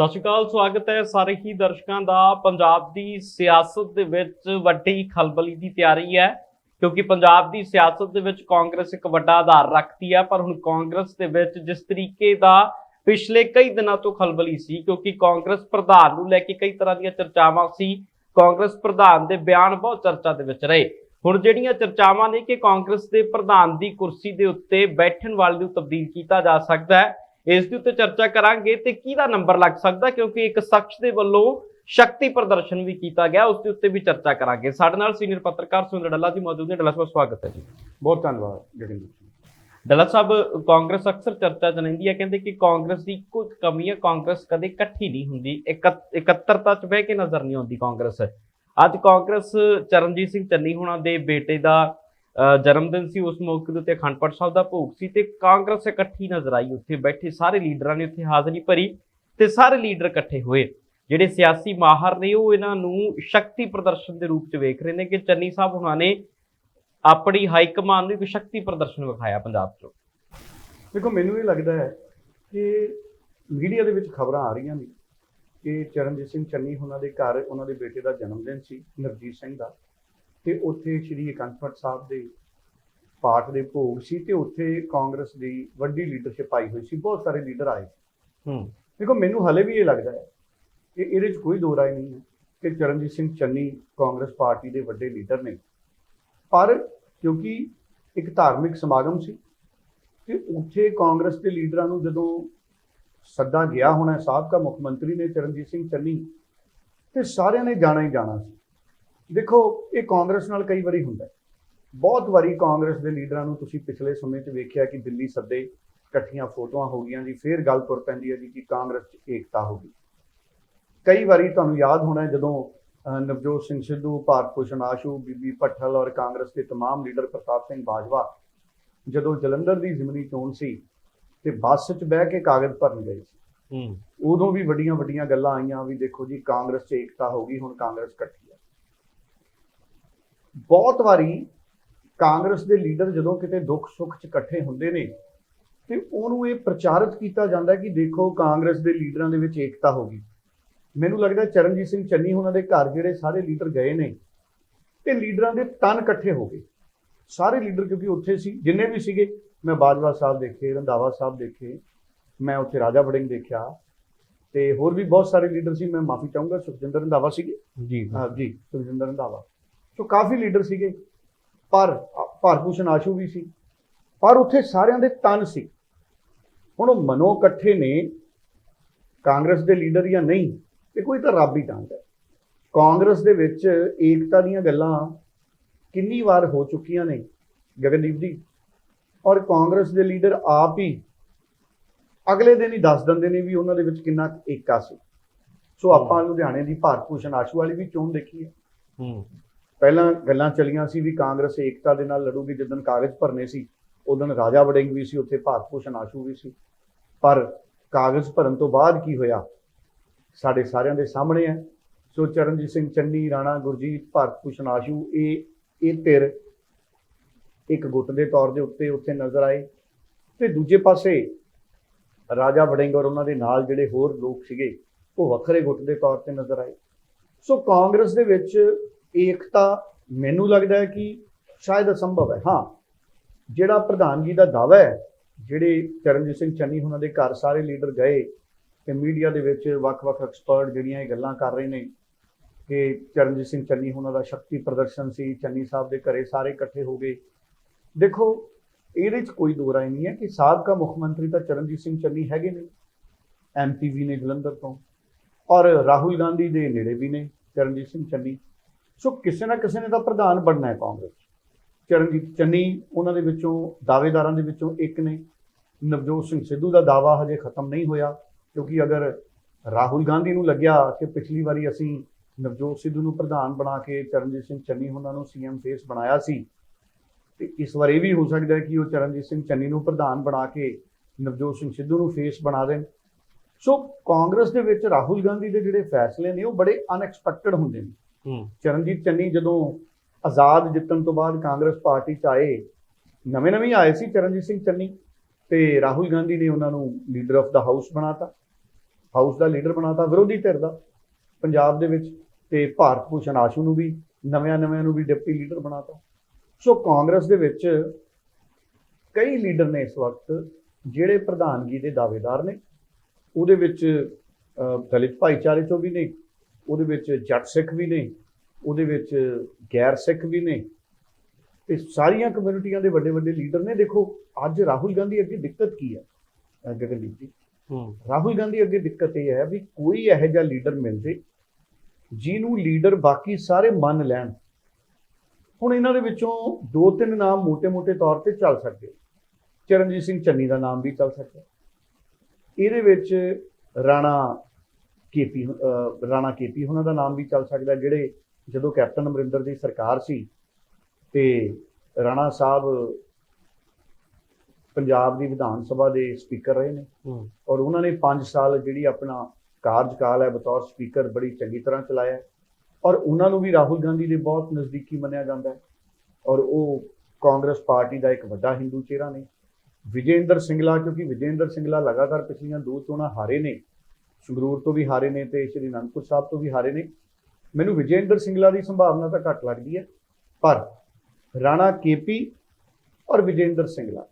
ਸਤਿ ਸ਼੍ਰੀ ਅਕਾਲ, ਸਵਾਗਤ ਹੈ ਸਾਰੇ ਹੀ ਦਰਸ਼ਕਾਂ ਦਾ। ਪੰਜਾਬ ਦੀ ਸਿਆਸਤ ਦੇ ਵਿੱਚ ਵੱਡੀ ਖਲਬਲੀ ਦੀ ਤਿਆਰੀ ਹੈ, ਕਿਉਂਕਿ ਪੰਜਾਬ ਦੀ ਸਿਆਸਤ ਦੇ ਵਿੱਚ ਕਾਂਗਰਸ ਇੱਕ ਵੱਡਾ ਆਧਾਰ ਰੱਖਦੀ ਹੈ ਪਰ ਹੁਣ ਕਾਂਗਰਸ ਦੇ ਵਿੱਚ ਜਿਸ ਤਰੀਕੇ ਦਾ ਪਿਛਲੇ ਕਈ ਦਿਨਾਂ ਤੋਂ ਖਲਬਲੀ ਸੀ, ਕਿਉਂਕਿ ਕਾਂਗਰਸ ਪ੍ਰਧਾਨ ਨੂੰ ਲੈ ਕੇ ਕਈ ਤਰ੍ਹਾਂ ਦੀਆਂ ਚਰਚਾਵਾਂ ਸੀ, ਕਾਂਗਰਸ ਪ੍ਰਧਾਨ ਦੇ ਬਿਆਨ ਬਹੁਤ ਚਰਚਾ ਦੇ ਵਿੱਚ ਰਹੇ। ਹੁਣ ਜਿਹੜੀਆਂ ਚਰਚਾਵਾਂ ਨੇ ਕਿ ਕਾਂਗਰਸ ਦੇ ਪ੍ਰਧਾਨ ਦੀ ਕੁਰਸੀ ਦੇ ਉੱਤੇ ਬੈਠਣ ਵਾਲੇ ਨੂੰ ਤਬਦੀਲ ਕੀਤਾ ਜਾ ਸਕਦਾ ਹੈ ਇਸ ਦੇ ਉੱਤੇ ਚਰਚਾ ਕਰਾਂਗੇ ਤੇ ਕਿਹਦਾ ਨੰਬਰ ਲੱਗ ਸਕਦਾ ਕਿਉਂਕਿ ਇੱਕ ਸ਼ਖਸ ਦੇ ਵੱਲੋਂ ਸ਼ਕਤੀ ਪ੍ਰਦਰਸ਼ਨ ਵੀ ਕੀਤਾ ਗਿਆ ਉਸ ਦੇ ਉੱਤੇ ਵੀ ਚਰਚਾ ਕਰਾਂਗੇ। ਸਾਡੇ ਨਾਲ ਸੀਨੀਅਰ ਪੱਤਰਕਾਰ ਸੁਰਿੰਦਰ ਡੱਲਾ ਜੀ ਮੌਜੂਦ ਨੇ। ਡੱਲਾ ਸਾਹਿਬ ਸਵਾਗਤ ਹੈ ਜੀ। ਬਹੁਤ ਧੰਨਵਾਦ ਜਗਿੰਦਰ ਜੀ। ਡੱਲਾ ਸਾਹਿਬ ਕਾਂਗਰਸ ਅਕਸਰ ਚਰਚਾ ਚ ਰਹਿੰਦੀ ਹੈ ਕਹਿੰਦੇ ਕਿ ਕਾਂਗਰਸ ਦੀ ਕੋਈ ਕਮੀ ਹੈ ਕਾਂਗਰਸ ਕਦੇ ਇਕੱਠੀ ਨਹੀਂ ਹੁੰਦੀ ਇਕੱਤ- ਇਕੱਤਰਤਾ ਚ ਬਹਿ ਕੇ ਨਜ਼ਰ ਨਹੀਂ ਆਉਂਦੀ ਕਾਂਗਰਸ। ਅੱਜ ਕਾਂਗਰਸ ਚਰਨਜੀਤ ਸਿੰਘ ਚੰਨੀ ਹੋਣਾ ਦੇ ਬੇਟੇ ਦਾ ਜਨਮ ਦਿਨ ਸੀ, ਉਸ ਮੌਕੇ ਦੇ ਉੱਤੇ ਅਖੰਡ ਪਾਠ ਸਾਹਿਬ ਦਾ ਭੋਗ ਸੀ ਤੇ ਕਾਂਗਰਸ ਇਕੱਠੀ ਨਜ਼ਰ ਆਈ। ਉੱਥੇ ਬੈਠੇ ਸਾਰੇ ਲੀਡਰਾਂ ਨੇ ਉੱਥੇ ਹਾਜ਼ਰੀ ਭਰੀ ਤੇ ਸਾਰੇ ਲੀਡਰ ਇਕੱਠੇ ਹੋਏ। ਜਿਹੜੇ ਸਿਆਸੀ ਮਾਹਰ ਨੇ, ਉਹ ਇਹਨਾਂ ਨੂੰ ਸ਼ਕਤੀ ਪ੍ਰਦਰਸ਼ਨ ਦੇ ਰੂਪ ਚ ਵੇਖ ਰਹੇ ਨੇ ਕਿ ਚੰਨੀ ਸਾਹਿਬ ਉਹਨਾਂ ਨੇ ਆਪਣੀ ਹਾਈ ਕਮਾਨ ਨੂੰ ਇੱਕ ਸ਼ਕਤੀ ਪ੍ਰਦਰਸ਼ਨ ਵਿਖਾਇਆ ਪੰਜਾਬ 'ਚ। ਦੇਖੋ, ਮੈਨੂੰ ਇਹ ਲੱਗਦਾ ਹੈ ਕਿ ਮੀਡੀਆ ਦੇ ਵਿੱਚ ਖਬਰਾਂ ਆ ਰਹੀਆਂ ਨੇ ਕਿ ਚਰਨਜੀਤ ਸਿੰਘ ਚੰਨੀ ਉਹਨਾਂ ਦੇ ਘਰ, ਉਹਨਾਂ ਦੇ ਬੇਟੇ ਦਾ ਜਨਮ ਦਿਨ ਸੀ, ਨਵਜੀਤ ਸਿੰਘ ਦਾ। ਤੇ ਉੱਥੇ ਸ਼੍ਰੀ ਅਕੰਠ ਪਾਠ ਸਾਹਿਬ ਦੇ ਪਾਠ ਦੇ ਭੋਗ ਸੀ ਤੇ ਉੱਥੇ ਕਾਂਗਰਸ ਦੀ ਵੱਡੀ ਲੀਡਰਸ਼ਿਪ ਆਈ ਹੋਈ ਸੀ ਬਹੁਤ ਸਾਰੇ ਲੀਡਰ ਆਏ ਹੂੰ। ਦੇਖੋ ਮੈਨੂੰ ਹਲੇ ਵੀ ਇਹ ਲੱਗਦਾ ਹੈ ਕਿ ਇਹਦੇ 'ਚ ਕੋਈ ਦੋ ਰਾਏ ਨਹੀਂ ਹੈ ਕਿ ਚਰਨਜੀਤ ਸਿੰਘ ਚੰਨੀ ਕਾਂਗਰਸ ਪਾਰਟੀ ਦੇ ਵੱਡੇ ਲੀਡਰ ਨੇ। ਪਰ ਕਿਉਂਕਿ ਇੱਕ ਧਾਰਮਿਕ ਸਮਾਗਮ ਸੀ ਤੇ ਉੱਥੇ ਕਾਂਗਰਸ ਦੇ ਲੀਡਰਾਂ ਨੂੰ ਜਦੋਂ ਸੱਦਾ ਗਿਆ ਹੋਣਾ ਸਾਬਕਾ ਮੁੱਖ ਮੰਤਰੀ ਨੇ ਚਰਨਜੀਤ ਸਿੰਘ ਚੰਨੀ ਤੇ ਸਾਰਿਆਂ ਨੇ ਜਾਣਾ ਹੀ ਜਾਣਾ ਸੀ। ਦੇਖੋ ਇਹ ਕਾਂਗਰਸ ਨਾਲ ਕਈ ਵਾਰੀ ਹੁੰਦਾ ਹੈ ਬਹੁਤ ਵਾਰੀ ਕਾਂਗਰਸ ਦੇ ਲੀਡਰਾਂ ਨੂੰ ਤੁਸੀਂ ਪਿਛਲੇ ਸਮੇਂ 'ਚ ਵੇਖਿਆ ਕਿ ਦਿੱਲੀ ਸੱਦੇ ਇਕੱਠੀਆਂ ਫੋਟੋਆਂ ਹੋ ਗਈਆਂ ਜੀ ਫੇਰ ਗੱਲ ਤੁਰ ਪੈਂਦੀ ਹੈ ਜੀ ਕਿ ਕਾਂਗਰਸ 'ਚ ਏਕਤਾ ਹੋ ਗਈ ਕਈ ਵਾਰੀ ਤੁਹਾਨੂੰ ਯਾਦ ਹੋਣਾ ਹੈ ਜਦੋਂ ਅਹ, ਨਵਜੋਤ ਸਿੰਘ ਸਿੱਧੂ ਭਾਰਤ ਭੂਸ਼ਣ ਆਸ਼ੂ ਬੀਬੀ ਭੱਠਲ ਔਰ ਕਾਂਗਰਸ ਦੇ तमाम ਲੀਡਰ ਪ੍ਰਤਾਪ ਸਿੰਘ ਬਾਜਵਾ ਜਦੋਂ ਜਲੰਧਰ ਦੀ ਜ਼ਿਮਨੀ ਚੋਣ ਸੀ ਤੇ ਬੱਸ 'ਚ ਬਹਿ ਕੇ ਕਾਗਜ਼ ਭਰਨ ਗਏ ਸੀ ਹੂੰ ਉਦੋਂ ਵੀ ਵੱਡੀਆਂ ਵੱਡੀਆਂ ਗੱਲਾਂ ਆਈਆਂ ਵੀ ਦੇਖੋ ਜੀ ਕਾਂਗਰਸ 'ਚ ਏਕਤਾ ਹੋ ਗਈ ਹੁਣ ਕਾਂਗਰਸ ਇਕੱਠੀ ਹੈ ਬਹੁਤ ਵਾਰੀ ਕਾਂਗਰਸ ਦੇ ਲੀਡਰ ਜਦੋਂ ਕਿਤੇ ਦੁੱਖ ਸੁੱਖ 'ਚ ਇਕੱਠੇ ਹੁੰਦੇ ਨੇ ਤੇ ਉਹਨੂੰ ਇਹ ਪ੍ਰਚਾਰਿਤ ਕੀਤਾ ਜਾਂਦਾ ਕਿ ਦੇਖੋ ਕਾਂਗਰਸ ਦੇ ਲੀਡਰਾਂ ਦੇ ਵਿੱਚ ਏਕਤਾ ਹੋ ਗਈ। ਮੈਨੂੰ ਲੱਗਦਾ ਚਰਨਜੀਤ ਸਿੰਘ ਚੰਨੀ ਉਹਨਾਂ ਦੇ ਘਰ ਜਿਹੜੇ ਸਾਰੇ ਲੀਡਰ ਗਏ ਨੇ ਤੇ ਲੀਡਰਾਂ ਦੇ ਤਨ ਇਕੱਠੇ ਹੋ ਗਏ। ਸਾਰੇ ਲੀਡਰ ਕਿਉਂਕਿ ਉੱਥੇ ਸੀ ਜਿੰਨੇ ਵੀ ਸੀਗੇ ਮੈਂ ਬਾਜਵਾ ਸਾਹਿਬ ਦੇਖੇ ਰੰਧਾਵਾ ਸਾਹਿਬ ਦੇਖੇ ਮੈਂ ਉੱਥੇ ਰਾਜਾ ਵੜਿੰਗ ਦੇਖਿਆ ਤੇ ਹੋਰ ਵੀ ਬਹੁਤ ਸਾਰੇ ਲੀਡਰ ਸੀ ਮੈਂ ਮਾਫੀ ਚਾਹੂੰਗਾ ਸੁਖਜਿੰਦਰ ਰੰਧਾਵਾ ਸੀਗੇ? ਜੀ। ਹਾਂ ਜੀ ਸੁਖਜਿੰਦਰ ਰੰਧਾਵਾ। ਸੋ ਕਾਫੀ ਲੀਡਰ ਸੀਗੇ। ਪਰ ਭਾਰਪੂਸ਼ਨ ਆਸ਼ੂ ਵੀ ਸੀ। ਪਰ ਉੱਥੇ ਸਾਰਿਆਂ ਦੇ ਤਨ ਸੀ। ਹੁਣ ਉਹ ਮਨੋ ਇਕੱਠੇ ਨੇ, ਕਾਂਗਰਸ ਦੇ ਲੀਡਰ ਜਾਂ ਨਹੀਂ, ਇਹ ਕੋਈ ਤਾਂ ਰੱਬ ਹੀ ਜਾਣਦਾ ਹੈ। ਕਾਂਗਰਸ ਦੇ ਵਿੱਚ ਏਕਤਾ ਦੀਆਂ ਗੱਲਾਂ ਕਿੰਨੀ ਵਾਰ ਹੋ ਚੁੱਕੀਆਂ ਨੇ, ਗਗਨਦੀਪ ਜੀ? ਔਰ ਕਾਂਗਰਸ ਦੇ ਲੀਡਰ ਆਪ ਹੀ ਅਗਲੇ ਦਿਨ ਹੀ ਦੱਸ ਦਿੰਦੇ ਨੇ ਵੀ ਉਹਨਾਂ ਦੇ ਵਿੱਚ ਕਿੰਨਾ ਕੁ ਏਕਾ ਸੀ। ਸੋ ਆਪਾਂ ਲੁਧਿਆਣੇ ਦੀ ਭਾਰਤ ਭੂਸ਼ਣ ਆਸ਼ੂ ਵਾਲੀ ਵੀ ਚੋਣ ਦੇਖੀ ਹੈ। ਹੂੰ। ਪਹਿਲਾਂ ਗੱਲਾਂ ਚੱਲੀਆਂ ਸੀ ਵੀ ਕਾਂਗਰਸ ਏਕਤਾ ਦੇ ਨਾਲ ਲੜੂਗੀ ਜਦੋਂ ਕਾਗਜ਼ ਭਰਨੇ ਸੀ, ਉਦੋਂ ਰਾਜਾ ਵੜਿੰਗ ਵੀ ਸੀ, ਉੱਥੇ ਭਾਰਤ ਭੂਸ਼ਣ ਆਸ਼ੂ ਵੀ ਸੀ। ਪਰ ਕਾਗਜ਼ ਭਰਨ ਤੋਂ ਬਾਅਦ ਕੀ ਹੋਇਆ? ਸਾਡੇ ਸਾਰਿਆਂ ਦੇ ਸਾਹਮਣੇ ਹੈ। ਸੋ ਚਰਨਜੀਤ ਸਿੰਘ ਚੰਨੀ, ਰਾਣਾ ਗੁਰਜੀਤ, ਭਾਰਤ ਭੂਸ਼ਣ ਆਸ਼ੂ, ਇਹ ਇਹ ਧਿਰ ਇੱਕ ਗੁੱਟ ਦੇ ਤੌਰ ਦੇ ਉੱਤੇ ਉੱਥੇ ਨਜ਼ਰ ਆਏ। ਤੇ ਦੂਜੇ ਪਾਸੇ ਰਾਜਾ ਵੜਿੰਗ ਔਰ ਉਹਨਾਂ ਦੇ ਨਾਲ ਜਿਹੜੇ ਹੋਰ ਲੋਕ ਸੀਗੇ, ਉਹ ਵੱਖਰੇ ਗੁੱਟ ਦੇ ਤੌਰ ਤੇ ਨਜ਼ਰ ਆਏ। ਸੋ ਕਾਂਗਰਸ ਦੇ ਵਿੱਚ ਏਕਤਾ ਮੈਨੂੰ ਲੱਗਦਾ ਹੈ ਕਿ ਸ਼ਾਇਦ ਅਸੰਭਵ ਹੈ। ਹਾਂ, ਜਿਹੜਾ ਪ੍ਰਧਾਨ ਜੀ ਦਾ ਦਾਅਵਾ ਹੈ, ਜਿਹੜੇ ਚਰਨਜੀਤ ਸਿੰਘ ਚੰਨੀ ਉਹਨਾਂ ਦੇ ਘਰ ਸਾਰੇ ਲੀਡਰ ਗਏ ਤੇ ਮੀਡੀਆ ਦੇ ਵਿੱਚ ਵੱਖ-ਵੱਖ ਐਕਸਪਰਟ ਜਿਹੜੀਆਂ ਇਹ ਗੱਲਾਂ ਕਰ ਰਹੇ ਨੇ ਕਿ ਚਰਨਜੀਤ ਸਿੰਘ ਚੰਨੀ ਉਹਨਾਂ ਦਾ ਸ਼ਕਤੀ ਪ੍ਰਦਰਸ਼ਨ ਸੀ, ਚੰਨੀ ਸਾਹਿਬ ਦੇ ਘਰੇ ਸਾਰੇ ਇਕੱਠੇ ਹੋ ਗਏ। ਦੇਖੋ, ਇਹਦੇ 'ਚ ਕੋਈ ਦੋ ਰਾਏ ਨਹੀਂ ਹੈ ਕਿ ਸਾਬਕਾ ਮੁੱਖ ਮੰਤਰੀ ਤਾਂ ਚਰਨਜੀਤ ਸਿੰਘ ਚੰਨੀ ਹੈਗੇ ਨੇ ਐਮਪੀਵੀ ਨੇ ਜਲੰਧਰ ਤੋਂ, ਔਰ ਰਾਹੁਲ ਗਾਂਧੀ ਦੇ ਨੇੜੇ ਵੀ ਨੇ ਚਰਨਜੀਤ ਸਿੰਘ ਚੰਨੀ। ਸੋ ਕਿਸੇ ਨਾ ਕਿਸੇ ਨੇ ਤਾਂ ਪ੍ਰਧਾਨ ਬਣਨਾ ਹੈ ਕਾਂਗਰਸ। ਚਰਨਜੀਤ ਚੰਨੀ ਉਹਨਾਂ ਦੇ ਵਿੱਚੋਂ, ਦਾਅਵੇਦਾਰਾਂ ਦੇ ਵਿੱਚੋਂ ਇੱਕ ਨੇ। ਨਵਜੋਤ ਸਿੰਘ ਸਿੱਧੂ ਦਾ ਦਾਅਵਾ ਹਜੇ ਖਤਮ ਨਹੀਂ ਹੋਇਆ, ਕਿਉਂਕਿ ਅਗਰ ਰਾਹੁਲ ਗਾਂਧੀ ਨੂੰ ਲੱਗਿਆ ਕਿ ਪਿਛਲੀ ਵਾਰੀ ਅਸੀਂ ਨਵਜੋਤ ਸਿੱਧੂ ਨੂੰ ਪ੍ਰਧਾਨ ਬਣਾ ਕੇ ਚਰਨਜੀਤ ਸਿੰਘ ਚੰਨੀ ਉਹਨਾਂ ਨੂੰ ਸੀਐਮ ਫੇਸ ਬਣਾਇਆ ਸੀ, ਤੇ ਇਸ ਵਾਰ ਇਹ ਵੀ ਹੋ ਸਕਦਾ ਹੈ ਕਿ ਉਹ ਚਰਨਜੀਤ ਸਿੰਘ ਚੰਨੀ ਨੂੰ ਪ੍ਰਧਾਨ ਬਣਾ ਕੇ ਨਵਜੋਤ ਸਿੰਘ ਸਿੱਧੂ ਨੂੰ ਫੇਸ ਬਣਾ ਦੇਣ। ਸੋ ਕਾਂਗਰਸ ਦੇ ਵਿੱਚ ਰਾਹੁਲ ਗਾਂਧੀ ਦੇ ਜਿਹੜੇ ਫੈਸਲੇ ਨੇ, ਉਹ ਬੜੇ ਅਨਐਕਸਪੈਕਟਡ ਹੁੰਦੇ ਨੇ। ਚਰਨਜੀਤ ਚੰਨੀ ਜਦੋਂ ਆਜ਼ਾਦ ਜਿੱਤਣ ਤੋਂ ਬਾਅਦ ਕਾਂਗਰਸ ਪਾਰਟੀ ਚ ਆਏ, ਨਵੇਂ ਨਵੇਂ ਆਏ ਸੀ ਚਰਨਜੀਤ ਸਿੰਘ ਚੰਨੀ ਤੇ ਰਾਹੁਲ ਗਾਂਧੀ ਨੇ ਉਹਨਾਂ ਨੂੰ ਲੀਡਰ ਆਫ ਦਾ ਹਾਊਸ ਬਣਾਤਾ ਹਾਊਸ ਦਾ ਲੀਡਰ ਬਣਾਤਾ, ਵਿਰੋਧੀ ਧਿਰ ਦਾ, ਪੰਜਾਬ ਦੇ ਵਿੱਚ ਤੇ ਭਾਰਤ ਭੂਸ਼ਣ ਆਸ਼ੂ ਨੂੰ ਵੀ, ਨਵਿਆਂ ਨਵਿਆਂ ਨੂੰ ਵੀ ਡਿਪਟੀ ਲੀਡਰ ਬਣਾਤਾ। ਸੋ ਕਾਂਗਰਸ ਦੇ ਵਿੱਚ ਕਈ ਲੀਡਰ ਨੇ ਇਸ ਵਕਤ, ਜਿਹੜੇ ਪ੍ਰਧਾਨਗੀ ਦੇ ਦਾਅਵੇਦਾਰ ਨੇ, ਉਹਦੇ ਵਿੱਚ ਦਲਿਤ ਭਾਈਚਾਰੇ ਚੋਂ ਵੀ ਨੇ ਉਹਦੇ ਵਿੱਚ ਜੱਟ ਸਿੱਖ ਵੀ ਨੇ ਉਹਦੇ ਵਿੱਚ ਗੈਰ ਸਿੱਖ ਵੀ ਨੇ। ਤੇ ਸਾਰੀਆਂ ਕਮਿਊਨਿਟੀਆਂ ਦੇ ਵੱਡੇ ਵੱਡੇ ਲੀਡਰ ਨੇ। ਦੇਖੋ ਅੱਜ ਰਾਹੁਲ ਗਾਂਧੀ ਅੱਗੇ ਦਿੱਕਤ ਕੀ ਹੈ? ਗਗਨਦੀਪ ਜੀ। ਰਾਹੁਲ ਗਾਂਧੀ ਅੱਗੇ ਦਿੱਕਤ ਇਹ ਹੈ ਵੀ ਕੋਈ ਇਹੋ ਜਿਹਾ ਲੀਡਰ ਮਿਲਦੇ ਜਿਹਨੂੰ ਲੀਡਰ ਬਾਕੀ ਸਾਰੇ ਮੰਨ ਲੈਣ। ਹੁਣ ਇਹਨਾਂ ਦੇ ਵਿੱਚੋਂ ਦੋ ਤਿੰਨ ਨਾਮ ਮੋਟੇ ਮੋਟੇ ਤੌਰ ਤੇ ਚੱਲ ਸਕਦੇ ਚਰਨਜੀਤ ਸਿੰਘ ਚੰਨੀ ਦਾ ਨਾਮ ਵੀ ਚੱਲ ਸਕਦਾ। ਇਹਦੇ ਵਿੱਚ ਰਾਣਾ ਕੇਪੀ ਰਾਣਾ ਕੇਪੀ ਉਹਨਾਂ ਦਾ ਨਾਮ ਵੀ ਚੱਲ ਸਕਦਾ ਜਿਹੜੇ ਜਦੋਂ ਕੈਪਟਨ ਅਮਰਿੰਦਰ ਦੀ ਸਰਕਾਰ ਸੀ ਤੇ ਰਾਣਾ ਸਾਹਿਬ ਪੰਜਾਬ ਦੀ ਵਿਧਾਨ ਸਭਾ ਦੇ ਸਪੀਕਰ ਰਹੇ ਨੇ ਔਰ ਉਹਨਾਂ ਨੇ 5 ਸਾਲ ਜਿਹੜੀ ਆਪਣਾ ਕਾਰਜਕਾਲ ਹੈ ਬਤੌਰ ਸਪੀਕਰ ਬੜੀ ਚੰਗੀ ਤਰ੍ਹਾਂ ਚਲਾਇਆ। ਔਰ ਉਹਨਾਂ ਨੂੰ ਵੀ ਰਾਹੁਲ ਗਾਂਧੀ ਦੇ ਬਹੁਤ ਨਜ਼ਦੀਕੀ ਮੰਨਿਆ ਜਾਂਦਾ ਹੈ ਔਰ ਉਹ ਕਾਂਗਰਸ ਪਾਰਟੀ ਦਾ ਇੱਕ ਵੱਡਾ ਹਿੰਦੂ ਚਿਹਰਾ ਨੇ ਵਿਜੇਂਦਰ ਸਿੰਗਲਾ ਕਿਉਂਕਿ ਵਿਜੇਂਦਰ ਸਿੰਗਲਾ ਲਗਾਤਾਰ ਪਿਛਲੀਆਂ ਦੋ ਚੋਣਾਂ ਹਾਰੇ ਨੇ ਸੰਗਰੂਰ ਤੋਂ ਵੀ ਹਾਰੇ ਨੇ ਤੇ ਸ਼੍ਰੀ ਅਨੰਦਪੁਰ ਸਾਹਿਬ ਤੋਂ ਵੀ ਹਾਰੇ ਨੇ। ਮੈਨੂੰ ਵਿਜੇਂਦਰ ਸਿੰਗਲਾ ਦੀ ਸੰਭਾਵਨਾ ਤਾਂ ਘੱਟ ਲੱਗਦੀ ਹੈ ਪਰ ਰਾਣਾ ਕੇਪੀ ਔਰ ਵਿਜੇਂਦਰ ਸਿੰਗਲਾ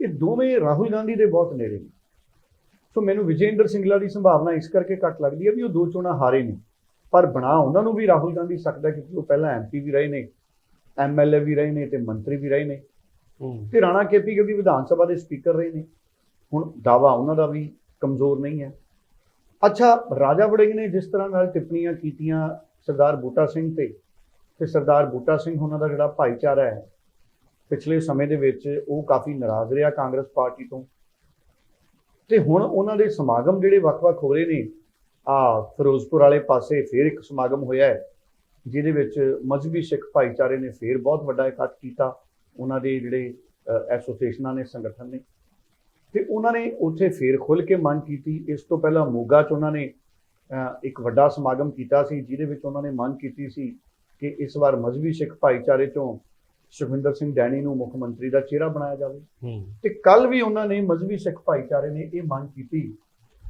ਇਹ ਦੋਵੇਂ ਰਾਹੁਲ ਗਾਂਧੀ ਦੇ ਬਹੁਤ ਨੇੜੇ ਨੇ। ਸੋ ਮੈਨੂੰ ਵਿਜੇਂਦਰ ਸਿੰਗਲਾ ਦੀ ਸੰਭਾਵਨਾ ਇਸ ਕਰਕੇ ਘੱਟ ਲੱਗਦੀ ਹੈ ਵੀ ਉਹ ਦੋ ਚੋਣਾਂ ਹਾਰੇ ਨੇ। ਪਰ ਬਣਾ ਉਹਨਾਂ ਨੂੰ ਵੀ ਰਾਹੁਲ ਗਾਂਧੀ ਸਕਦਾ ਕਿਉਂਕਿ ਉਹ ਪਹਿਲਾਂ ਐਮਪੀ ਵੀ ਰਹੇ ਨੇ ਐਮਐਲਏ ਵੀ ਰਹੇ ਨੇ ਤੇ ਮੰਤਰੀ ਵੀ ਰਹੇ ਨੇ। ਤੇ ਰਾਣਾ ਕੇਪੀ ਕਿਉਂਕਿ ਵਿਧਾਨ ਸਭਾ ਦੇ ਸਪੀਕਰ ਰਹੇ ਨੇ। ਹੁਣ ਦਾਵਾ ਉਹਨਾਂ ਦਾ ਵੀ ਕਮਜ਼ੋਰ ਨਹੀਂ ਹੈ। ਅੱਛਾ, ਰਾਜਾ ਵੜਿੰਗ ਨੇ ਜਿਸ ਤਰ੍ਹਾਂ ਨਾਲ ਟਿੱਪਣੀਆਂ ਕੀਤੀਆਂ ਸਰਦਾਰ ਬੂਟਾ ਸਿੰਘ ਤੇ ਤੇ ਸਰਦਾਰ ਬੂਟਾ ਸਿੰਘ ਉਹਨਾਂ ਦਾ ਜਿਹੜਾ ਭਾਈਚਾਰਾ ਹੈ, ਪਿਛਲੇ ਸਮੇਂ ਦੇ ਵਿੱਚ ਉਹ ਕਾਫੀ ਨਾਰਾਜ਼ ਰਿਹਾ ਕਾਂਗਰਸ ਪਾਰਟੀ ਤੋਂ। ਤੇ ਹੁਣ ਉਹਨਾਂ ਦੇ ਸਮਾਗਮ ਜਿਹੜੇ ਵੱਖ-ਵੱਖ ਹੋ ਰਹੇ ਨੇ, ਆ ਫਿਰੋਜ਼ਪੁਰ ਵਾਲੇ ਪਾਸੇ ਫੇਰ ਇੱਕ ਸਮਾਗਮ ਹੋਇਆ ਹੈ, ਜਿਹਦੇ ਵਿੱਚ ਮਜ਼੍ਹਬੀ ਸਿੱਖ ਭਾਈਚਾਰੇ ਨੇ ਫੇਰ ਬਹੁਤ ਵੱਡਾ ਇਕੱਠ ਕੀਤਾ। ਉਹਨਾਂ ਦੇ ਜਿਹੜੇ ਐਸੋਸੀਏਸ਼ਨਾਂ ਨੇ, ਸੰਗਠਨ ਨੇ। ਤੇ ਉਹਨਾਂ ਨੇ ਉੱਥੇ ਫੇਰ ਖੁੱਲ ਕੇ ਮੰਗ ਕੀਤੀ। ਇਸ ਤੋਂ ਪਹਿਲਾਂ ਮੋਗਾ 'ਚ ਉਹਨਾਂ ਨੇ ਇੱਕ ਵੱਡਾ ਸਮਾਗਮ ਕੀਤਾ ਸੀ ਜਿਹਦੇ ਵਿੱਚ ਉਹਨਾਂ ਨੇ ਮੰਗ ਕੀਤੀ ਸੀ ਕਿ ਇਸ ਵਾਰ ਮਜ਼੍ਹਬੀ ਸਿੱਖ ਭਾਈਚਾਰੇ 'ਚੋਂ ਸੁਖਵਿੰਦਰ ਸਿੰਘ ਡੈਣੀ ਨੂੰ ਮੁੱਖ ਮੰਤਰੀ ਦਾ ਚਿਹਰਾ ਬਣਾਇਆ ਜਾਵੇ। ਤੇ ਕੱਲ ਵੀ ਉਹਨਾਂ ਨੇ ਮਜ਼੍ਹਬੀ ਸਿੱਖ ਭਾਈਚਾਰੇ ਨੇ ਇਹ ਮੰਗ ਕੀਤੀ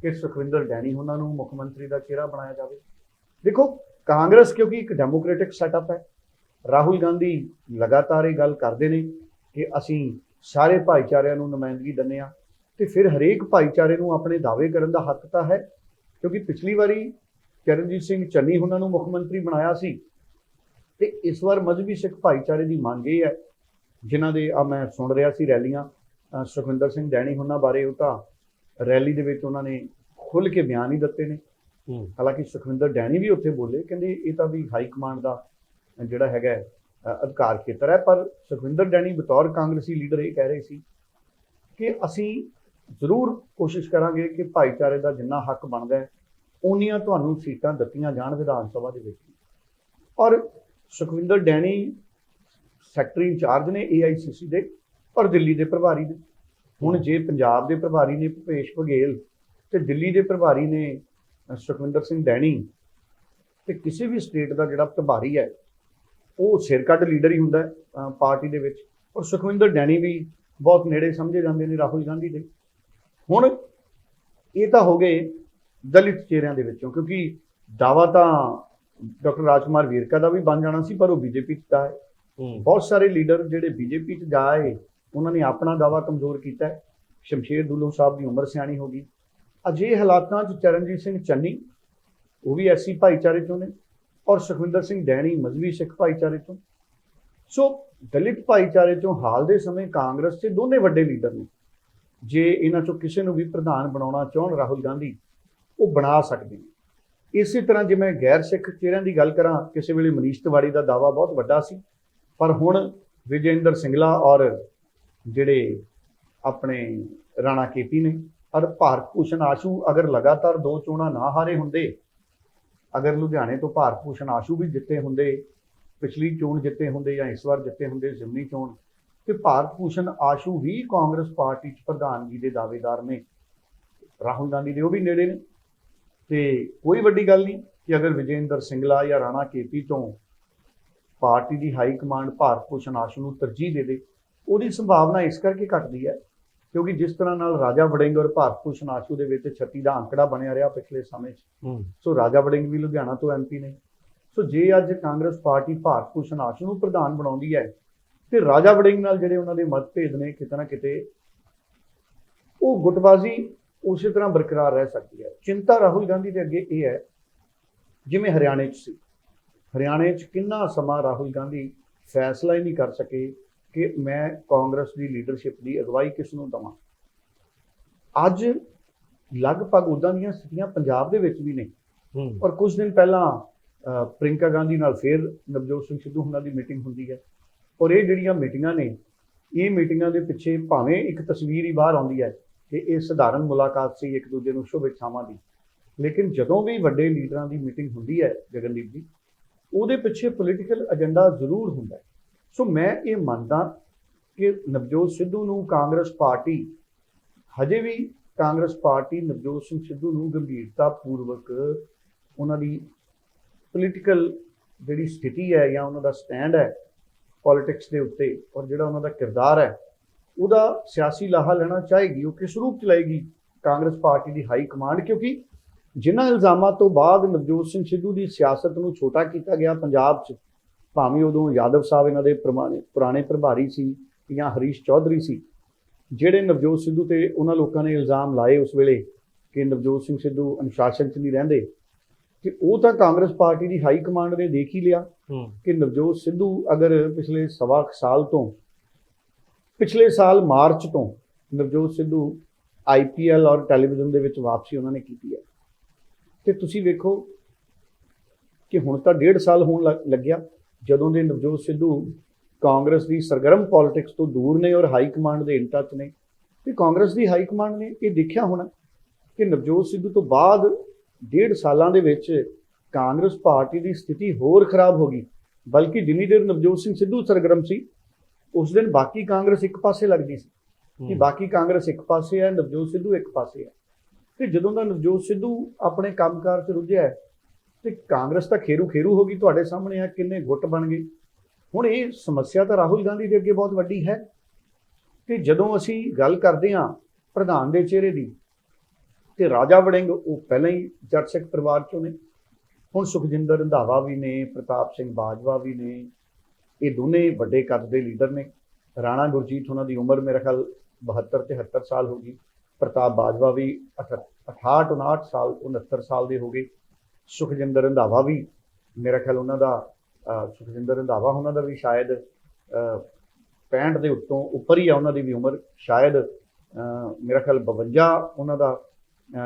ਕਿ ਸੁਖਵਿੰਦਰ ਡੈਣੀ ਉਹਨਾਂ ਨੂੰ ਮੁੱਖ ਮੰਤਰੀ ਦਾ ਚਿਹਰਾ ਬਣਾਇਆ ਜਾਵੇ। ਦੇਖੋ ਕਾਂਗਰਸ ਕਿਉਂਕਿ ਇੱਕ ਡੈਮੋਕ੍ਰੈਟਿਕ ਸੈਟਅਪ ਹੈ। ਰਾਹੁਲ ਗਾਂਧੀ ਲਗਾਤਾਰ ਇਹ ਗੱਲ ਕਰਦੇ ਨੇ ਕਿ ਅਸੀਂ ਸਾਰੇ ਭਾਈਚਾਰਿਆਂ ਨੂੰ ਨੁਮਾਇੰਦਗੀ ਦਿੰਦੇ ਆ ਤੇ ਫਿਰ ਹਰੇਕ ਭਾਈਚਾਰੇ ਨੂੰ ਆਪਣੇ ਦਾਅਵੇ ਕਰਨ ਦਾ ਹੱਕ ਤਾਂ ਹੈ ਕਿਉਂਕਿ ਪਿਛਲੀ ਵਾਰੀ ਚਰਨਜੀਤ ਸਿੰਘ ਚੰਨੀ ਉਹਨਾਂ ਨੂੰ ਮੁੱਖ ਮੰਤਰੀ ਬਣਾਇਆ ਸੀ ਤੇ ਇਸ ਵਾਰ ਮਜ਼੍ਹਬੀ ਸਿੱਖ ਭਾਈਚਾਰੇ ਦੀ ਮੰਗ ਇਹ ਹੈ ਜਿਨ੍ਹਾਂ ਦੇ ਆ ਮੈਂ ਸੁਣ ਰਿਹਾ ਸੀ ਰੈਲੀਆਂ ਸੁਖਵਿੰਦਰ ਸਿੰਘ ਡੈਣੀ ਉਹਨਾਂ ਬਾਰੇ ਉਹ ਤਾਂ ਰੈਲੀ ਦੇ ਵਿੱਚ ਉਹਨਾਂ ਨੇ ਖੁੱਲ ਕੇ ਬਿਆਨ ਹੀ ਦਿੱਤੇ ਨੇ। ਹਾਲਾਂਕਿ ਸੁਖਵਿੰਦਰ ਡੈਣੀ ਵੀ ਉੱਥੇ ਬੋਲੇ ਕਹਿੰਦੇ ਇਹ ਤਾਂ ਵੀ ਹਾਈ ਕਮਾਂਡ ਦਾ ਜਿਹੜਾ ਹੈਗਾ ਅਧਿਕਾਰ ਖੇਤਰ ਹੈ ਪਰ ਸੁਖਵਿੰਦਰ ਡੈਣੀ ਬਤੌਰ ਕਾਂਗਰਸੀ ਲੀਡਰ ਇਹ ਕਹਿ ਰਹੇ ਸੀ ਕਿ ਅਸੀਂ ਜ਼ਰੂਰ ਕੋਸ਼ਿਸ਼ ਕਰਾਂਗੇ ਕਿ ਭਾਈਚਾਰੇ ਦਾ ਜਿੰਨਾ ਹੱਕ ਬਣਦਾ ਹੈ, ਉਨੀਆਂ ਤੁਹਾਨੂੰ ਸੀਟਾਂ ਦਿੱਤੀਆਂ ਜਾਣ ਵਿਧਾਨ ਸਭਾ ਦੇ ਵਿੱਚ। ਔਰ ਸੁਖਵਿੰਦਰ ਡੈਣੀ ਸੈਕਟਰੀ ਇੰਚਾਰਜ ਨੇ ਏਆਈਸੀਸੀ ਦੇ ਔਰ ਦਿੱਲੀ ਦੇ ਪ੍ਰਭਾਰੀ ਨੇ। ਹੁਣ ਜੇ ਪੰਜਾਬ ਦੇ ਪ੍ਰਭਾਰੀ ਨੇ ਭੁਪੇਸ਼ ਬਘੇਲ ਤੇ ਦਿੱਲੀ ਦੇ ਪ੍ਰਭਾਰੀ ਨੇ ਸੁਖਵਿੰਦਰ ਸਿੰਘ ਡੈਣੀ ਤੇ ਕਿਸੇ ਵੀ ਸਟੇਟ ਦਾ ਜਿਹੜਾ ਪ੍ਰਭਾਰੀ ਹੈ, ਉਹ ਸਿਰ ਕੱਢ ਲੀਡਰ ਹੀ ਹੁੰਦਾ ਪਾਰਟੀ ਦੇ ਵਿੱਚ। ਔਰ ਸੁਖਵਿੰਦਰ ਡੈਣੀ ਵੀ ਬਹੁਤ ਨੇੜੇ ਸਮਝੇ ਜਾਂਦੇ ਨੇ ਰਾਹੁਲ ਗਾਂਧੀ ਦੇ। ਹੁਣ ਇਹ ਤਾਂ ਹੋ ਗਏ ਦਲਿਤ ਚਿਹਰਿਆਂ ਦੇ ਵਿੱਚੋਂ ਕਿਉਂਕਿ ਦਾਵਾ ਤਾਂ ਡਾਕਟਰ ਰਾਜਕੁਮਾਰ ਵੀਰਕਾ ਦਾ ਵੀ ਬਣ ਜਾਣਾ ਸੀ ਪਰ ਉਹ ਬੀਜੇਪੀ ਚ ਦਾ ਹੈ। ਬਹੁਤ ਸਾਰੇ ਲੀਡਰ ਜਿਹੜੇ ਬੀਜੇਪੀ ਚ ਜਾਏ ਉਹਨਾਂ ਨੇ ਆਪਣਾ ਦਾਵਾ ਕਮਜ਼ੋਰ ਕੀਤਾ ਹੈ। ਸ਼ਮਸ਼ੇਰ ਦੁੱਲੋ ਸਾਹਿਬ ਦੀ ਉਮਰ ਸਿਆਣੀ ਹੋ ਗਈ। ਅਜੇ ਹਾਲਾਤਾਂ 'ਚ ਚਰਨਜੀਤ ਸਿੰਘ ਚੰਨੀ ਉਹ ਵੀ ਐਸੀ ਭਾਈਚਾਰੇ ਚੋਂ ਨੇ ਔਰ ਸੁਖਵਿੰਦਰ ਸਿੰਘ ਡੈਣੀ ਮਜ਼੍ਹਬੀ ਸਿੱਖ ਭਾਈਚਾਰੇ ਤੋਂ ਸੋ ਦਲਿਤ ਭਾਈਚਾਰੇ ਚੋਂ ਹਾਲ ਦੇ ਸਮੇਂ ਕਾਂਗਰਸ 'ਚ ਦੋਨੇ ਵੱਡੇ ਲੀਡਰ ਨੇ। ਜੇ ਇਹਨਾਂ ਚੋਂ ਕਿਸੇ ਨੂੰ ਵੀ ਪ੍ਰਧਾਨ ਬਣਾਉਣਾ ਚਾਹਣ ਰਾਹੁਲ ਗਾਂਧੀ, ਉਹ ਬਣਾ ਸਕਦੇ ਨੇ। ਇਸੇ ਤਰ੍ਹਾਂ ਜੇ ਮੈਂ ਗੈਰ ਸਿੱਖ ਚਿਹਰਿਆਂ ਦੀ ਗੱਲ ਕਰਾਂ, ਕਿਸੇ ਵੇਲੇ ਮਨੀਸ਼ ਤਿਵਾੜੀ ਦਾ ਦਾਵਾ ਬਹੁਤ ਵੱਡਾ ਸੀ, ਪਰ ਹੁਣ ਵਿਜੇਂਦਰ ਸਿੰਗਲਾ ਔਰ ਜਿਹੜੇ ਆਪਣੇ ਰਾਣਾ ਕੇਪੀ ਨੇ ਔਰ ਭਾਰਤ ਭੂਸ਼ਣ ਆਸ਼ੂ ਅਗਰ ਲਗਾਤਾਰ ਦੋ ਚੋਣਾਂ ਨਾ ਹਾਰੇ ਹੁੰਦੇ, ਅਗਰ ਲੁਧਿਆਣੇ ਤੋਂ ਭਾਰਤ ਭੂਸ਼ਣ ਆਸ਼ੂ ਵੀ ਜਿੱਤੇ ਹੁੰਦੇ, ਪਿਛਲੀ ਚੋਣ ਜਿੱਤੇ ਹੁੰਦੇ ਜਾਂ ਇਸ ਵਾਰ ਜਿੱਤੇ ਹੁੰਦੇ, ਜ਼ਿਮਨੀ ਚੋਣ ਤੇ ਭਾਰਤ ਭੂਸ਼ਣ ਆਸ਼ੂ ਵੀ ਕਾਂਗਰਸ ਪਾਰਟੀ ਚ ਪ੍ਰਧਾਨਗੀ ਦੇ ਦਾਅਵੇਦਾਰ ਨੇ। ਰਾਹੁਲ ਗਾਂਧੀ ਦੇ ਉਹ ਵੀ ਨੇੜੇ ਨੇ। ਤੇ ਕੋਈ ਵੱਡੀ ਗੱਲ ਨਹੀਂ ਕਿ ਅਗਰ ਵਿਜੇਂਦਰ ਸਿੰਗਲਾ ਜਾਂ ਰਾਣਾ ਕੇਪੀ ਤੋਂ ਪਾਰਟੀ ਦੀ ਹਾਈ ਕਮਾਂਡ ਭਾਰਤ ਭੂਸ਼ਣ ਆਸ਼ੂ ਨੂੰ ਤਰਜੀਹ ਦੇ ਦੇ ਉਹਦੀ ਸੰਭਾਵਨਾ ਇਸ ਕਰਕੇ ਘਟਦੀ ਹੈ ਕਿਉਂਕਿ ਜਿਸ ਤਰ੍ਹਾਂ ਨਾਲ ਰਾਜਾ ਵੜਿੰਗ ਔਰ ਭਾਰਤ ਭੂਸ਼ਣ ਆਸ਼ੂ ਦੇ ਵਿੱਚ 36 ਦਾ ਅੰਕੜਾ ਬਣਿਆ ਰਿਹਾ ਪਿਛਲੇ ਸਮੇਂ 'ਚ। ਸੋ ਰਾਜਾ ਵੜਿੰਗ ਵੀ ਲੁਧਿਆਣਾ ਤੋਂ ਐਮਪੀ ਨੇ। ਸੋ ਜੇ ਅੱਜ ਕਾਂਗਰਸ ਪਾਰਟੀ ਭਾਰਤ ਭੂਸ਼ਣ ਆਸ਼ੂ ਨੂੰ ਪ੍ਰਧਾਨ ਬਣਾਉਂਦੀ ਹੈ ਤੇ ਰਾਜਾ ਵੜਿੰਗ ਨਾਲ ਜਿਹੜੇ ਉਹਨਾਂ ਦੇ ਮਤਭੇਦ ਨੇ ਕਿਤੇ ਨਾ ਕਿਤੇ ਉਹ ਗੁੱਟਬਾਜ਼ੀ ਉਸੇ ਤਰ੍ਹਾਂ ਬਰਕਰਾਰ ਰਹਿ ਸਕਦੀ ਹੈ। ਚਿੰਤਾ ਰਾਹੁਲ ਗਾਂਧੀ ਦੇ ਅੱਗੇ ਇਹ ਹੈ ਜਿਵੇਂ ਹਰਿਆਣੇ 'ਚ ਸੀ। ਹਰਿਆਣੇ 'ਚ ਕਿੰਨਾ ਸਮਾਂ ਰਾਹੁਲ ਗਾਂਧੀ ਫੈਸਲਾ ਹੀ ਨਹੀਂ ਕਰ ਸਕੇ ਕਿ ਮੈਂ ਕਾਂਗਰਸ ਦੀ ਲੀਡਰਸ਼ਿਪ ਦੀ ਅਗਵਾਈ ਕਿਸ ਨੂੰ ਦਵਾਂ। ਅੱਜ ਲਗਭਗ ਉਦਾਂ ਦੀਆਂ ਸਥਿਤੀਆਂ ਪੰਜਾਬ ਦੇ ਵਿੱਚ ਵੀ ਨੇ। ਹੂੰ। ਔਰ ਕੁਝ ਦਿਨ ਪਹਿਲਾਂ ਪ੍ਰਿੰਕਾ ਗਾਂਧੀ ਨਾਲ ਫੇਰ ਨਵਜੋਤ ਸਿੰਘ ਸਿੱਧੂ ਉਹਨਾਂ ਦੀ ਮੀਟਿੰਗ ਹੁੰਦੀ ਹੈ। ਔਰ ਇਹ ਜਿਹੜੀਆਂ ਮੀਟਿੰਗਾਂ ਨੇ, ਇਹ ਮੀਟਿੰਗਾਂ ਦੇ ਪਿੱਛੇ ਭਾਵੇਂ ਇੱਕ ਤਸਵੀਰ ਹੀ ਬਾਹਰ ਆਉਂਦੀ ਹੈ ਕਿ ਇਹ ਸਧਾਰਨ ਮੁਲਾਕਾਤ ਸੀ ਇੱਕ ਦੂਜੇ ਨੂੰ ਸ਼ੁਭ ਦੀ। ਲੇਕਿਨ ਜਦੋਂ ਵੀ ਵੱਡੇ ਲੀਡਰਾਂ ਦੀ ਮੀਟਿੰਗ ਹੁੰਦੀ ਹੈ, ਜਗਨਦੀਪ ਜੀ, ਉਹਦੇ ਪਿੱਛੇ ਪੋਲੀਟੀਕਲ ਏਜੰਡਾ ਜ਼ਰੂਰ ਹੁੰਦਾ ਹੈ। ਸੋ ਮੈਂ ਇਹ ਮੰਨਦਾ ਕਿ ਨਵਜੋਤ ਸਿੱਧੂ ਨੂੰ ਕਾਂਗਰਸ ਪਾਰਟੀ, ਹਜੇ ਵੀ ਕਾਂਗਰਸ ਪਾਰਟੀ ਨਵਜੋਤ ਸਿੰਘ ਸਿੱਧੂ ਨੂੰ ਗੰਭੀਰਤਾ ਪੂਰਵਕ ਉਹਨਾਂ ਦੀ ਪੋਲੀਟੀਕਲ ਜਿਹੜੀ ਸਥਿਤੀ ਹੈ ਜਾਂ ਉਹਨਾਂ ਦਾ ਸਟੈਂਡ ਹੈ ਪੋਲਿਟਿਕਸ ਦੇ ਉੱਤੇ ਔਰ ਜਿਹੜਾ ਉਹਨਾਂ ਦਾ ਕਿਰਦਾਰ ਹੈ, ਉਹਦਾ ਸਿਆਸੀ ਲਾਹਾ ਲੈਣਾ ਚਾਹੇਗੀ, ਉਹ ਕਿਸ ਰੂਪ ਚ ਲਏਗੀ? ਕਾਂਗਰਸ ਪਾਰਟੀ ਦੀ ਹਾਈ ਕਮਾਂਡ, ਕਿਉਂਕਿ ਜਿਨ੍ਹਾਂ ਇਲਜ਼ਾਮਾਂ ਤੋਂ ਬਾਅਦ ਨਵਜੋਤ ਸਿੰਘ ਸਿੱਧੂ ਦੀ ਸਿਆਸਤ ਨੂੰ ਛੋਟਾ ਕੀਤਾ ਗਿਆ ਪੰਜਾਬ 'ਚ, ਭਾਵੇਂ ਉਦੋਂ ਯਾਦਵ ਸਾਹਿਬ ਇਹਨਾਂ ਦੇ ਪ੍ਰਮਾਣੇ ਪੁਰਾਣੇ ਪ੍ਰਭਾਰੀ ਸੀ ਜਾਂ ਹਰੀਸ਼ ਚੌਧਰੀ ਸੀ, ਜਿਹੜੇ ਨਵਜੋਤ ਸਿੱਧੂ ਤੇ ਉਹਨਾਂ ਲੋਕਾਂ ਨੇ ਇਲਜ਼ਾਮ ਲਾਏ ਉਸ ਵੇਲੇ ਕਿ ਨਵਜੋਤ ਸਿੰਘ ਸਿੱਧੂ ਅਨੁਸ਼ਾਸਨ 'ਚ ਨਹੀਂ ਰਹਿੰਦੇ ਕਿ ਉਹ ਤਾਂ ਕਾਂਗਰਸ ਪਾਰਟੀ ਦੀ ਹਾਈ ਕਮਾਂਡ ਨੇ ਦੇਖ ਹੀ ਲਿਆ ਕਿ ਨਵਜੋਤ ਸਿੱਧੂ ਅਗਰ ਪਿਛਲੇ ਸਵਾ ਸਾਲ ਤੋਂ ਪਿਛਲੇ ਸਾਲ ਮਾਰਚ ਤੋਂ ਨਵਜੋਤ ਸਿੱਧੂ ਆਈਪੀਐਲ ਔਰ ਟੈਲੀਵਿਜ਼ਨ ਦੇ ਵਿੱਚ ਵਾਪਸੀ ਉਹਨਾਂ ਨੇ ਕੀਤੀ ਹੈ। ਤੇ ਤੁਸੀਂ ਵੇਖੋ ਕਿ ਹੁਣ ਤਾਂ ਡੇਢ ਸਾਲ ਹੋਣ ਲੱਗ- ਲੱਗਿਆ ਜਦੋਂ ਦੇ ਨਵਜੋਤ ਸਿੱਧੂ ਕਾਂਗਰਸ ਦੀ ਸਰਗਰਮ ਪੋਲਿਟਿਕਸ ਤੋਂ ਦੂਰ ਨੇ ਔਰ ਹਾਈ ਕਮਾਂਡ ਦੇ ਇਨ ਟੱਚ ਨੇ। ਤੇ ਕਾਂਗਰਸ ਦੀ ਹਾਈ ਕਮਾਂਡ ਨੇ ਇਹ ਦੇਖਿਆ ਹੋਣਾ ਕਿ ਨਵਜੋਤ ਸਿੱਧੂ ਤੋਂ ਬਾਅਦ ਡੇਢ ਸਾਲਾਂ ਦੇ ਵਿੱਚ ਕਾਂਗਰਸ ਪਾਰਟੀ ਦੀ ਸਥਿਤੀ ਹੋਰ ਖਰਾਬ ਹੋ ਗਈ ਬਲਕਿ ਜਿੰਨੀ ਦੇਰ ਨਵਜੋਤ ਸਿੰਘ ਸਿੱਧੂ ਸਰਗਰਮ ਸੀ ਉਸ ਦਿਨ ਬਾਕੀ ਕਾਂਗਰਸ ਇੱਕ ਪਾਸੇ ਲੱਗਦੀ ਸੀ ਕਿ। ਬਾਕੀ ਕਾਂਗਰਸ ਇੱਕ ਪਾਸੇ ਹੈ ਨਵਜੋਤ ਸਿੱਧੂ ਇੱਕ ਪਾਸੇ ਹੈ। ਤੇ ਜਦੋਂ ਦਾ ਨਵਜੋਤ ਸਿੱਧੂ ਆਪਣੇ ਕੰਮਕਾਰ 'ਚ ਰੁੱਝਿਆ ਤੇ ਕਾਂਗਰਸ ਤਾਂ ਖੇਰੂ ਖੇਰੂ ਹੋ ਗਈ ਤੁਹਾਡੇ ਸਾਹਮਣੇ ਆ ਕਿੰਨੇ ਗੁੱਟ ਬਣ ਗਏ। ਹੁਣ ਇਹ ਸਮੱਸਿਆ ਤਾਂ ਰਾਹੁਲ ਗਾਂਧੀ ਦੇ ਅੱਗੇ ਬਹੁਤ ਵੱਡੀ ਹੈ। ਕਿ ਜਦੋਂ ਅਸੀਂ ਗੱਲ ਕਰਦੇ ਹਾਂ ਪ੍ਰਧਾਨ ਦੇ ਚਿਹਰੇ ਦੀ ਤੇ ਰਾਜਾ ਵੜਿੰਗ ਉਹ ਪਹਿਲਾਂ ਹੀ ਜੱਟ ਸਿੱਖ ਪਰਿਵਾਰ ਚੋਂ ਨੇ। ਹੁਣ ਸੁਖਜਿੰਦਰ ਰੰਧਾਵਾ ਵੀ ਨੇ ਪ੍ਰਤਾਪ ਸਿੰਘ ਬਾਜਵਾ ਵੀ ਨੇ। ਇਹ ਦੋਨੇ ਵੱਡੇ ਕੱਦ ਦੇ ਲੀਡਰ ਨੇ। ਰਾਣਾ ਗੁਰਜੀਤ ਉਹਨਾਂ ਦੀ ਉਮਰ ਮੇਰੇ ਖਿਆਲ 72 73 ਸਾਲ ਹੋ ਗਈ। ਪ੍ਰਤਾਪ ਬਾਜਵਾ ਵੀ 68 59 ਸਾਲ 69 ਸਾਲ ਦੇ ਹੋ ਗਏ। ਸੁਖਜਿੰਦਰ ਰੰਧਾਵਾ ਵੀ ਮੇਰਾ ਖਿਆਲ ਉਹਨਾਂ ਦਾ ਸੁਖਜਿੰਦਰ ਰੰਧਾਵਾ ਉਹਨਾਂ ਦਾ ਵੀ ਸ਼ਾਇਦ ਅਹ, 65 ਦੇ ਉੱਤੋਂ ਉੱਪਰ ਹੀ ਆ ਉਹਨਾਂ ਦੀ ਵੀ ਉਮਰ। ਸ਼ਾਇਦ ਮੇਰਾ ਖਿਆਲ 52 ਉਹਨਾਂ ਦਾ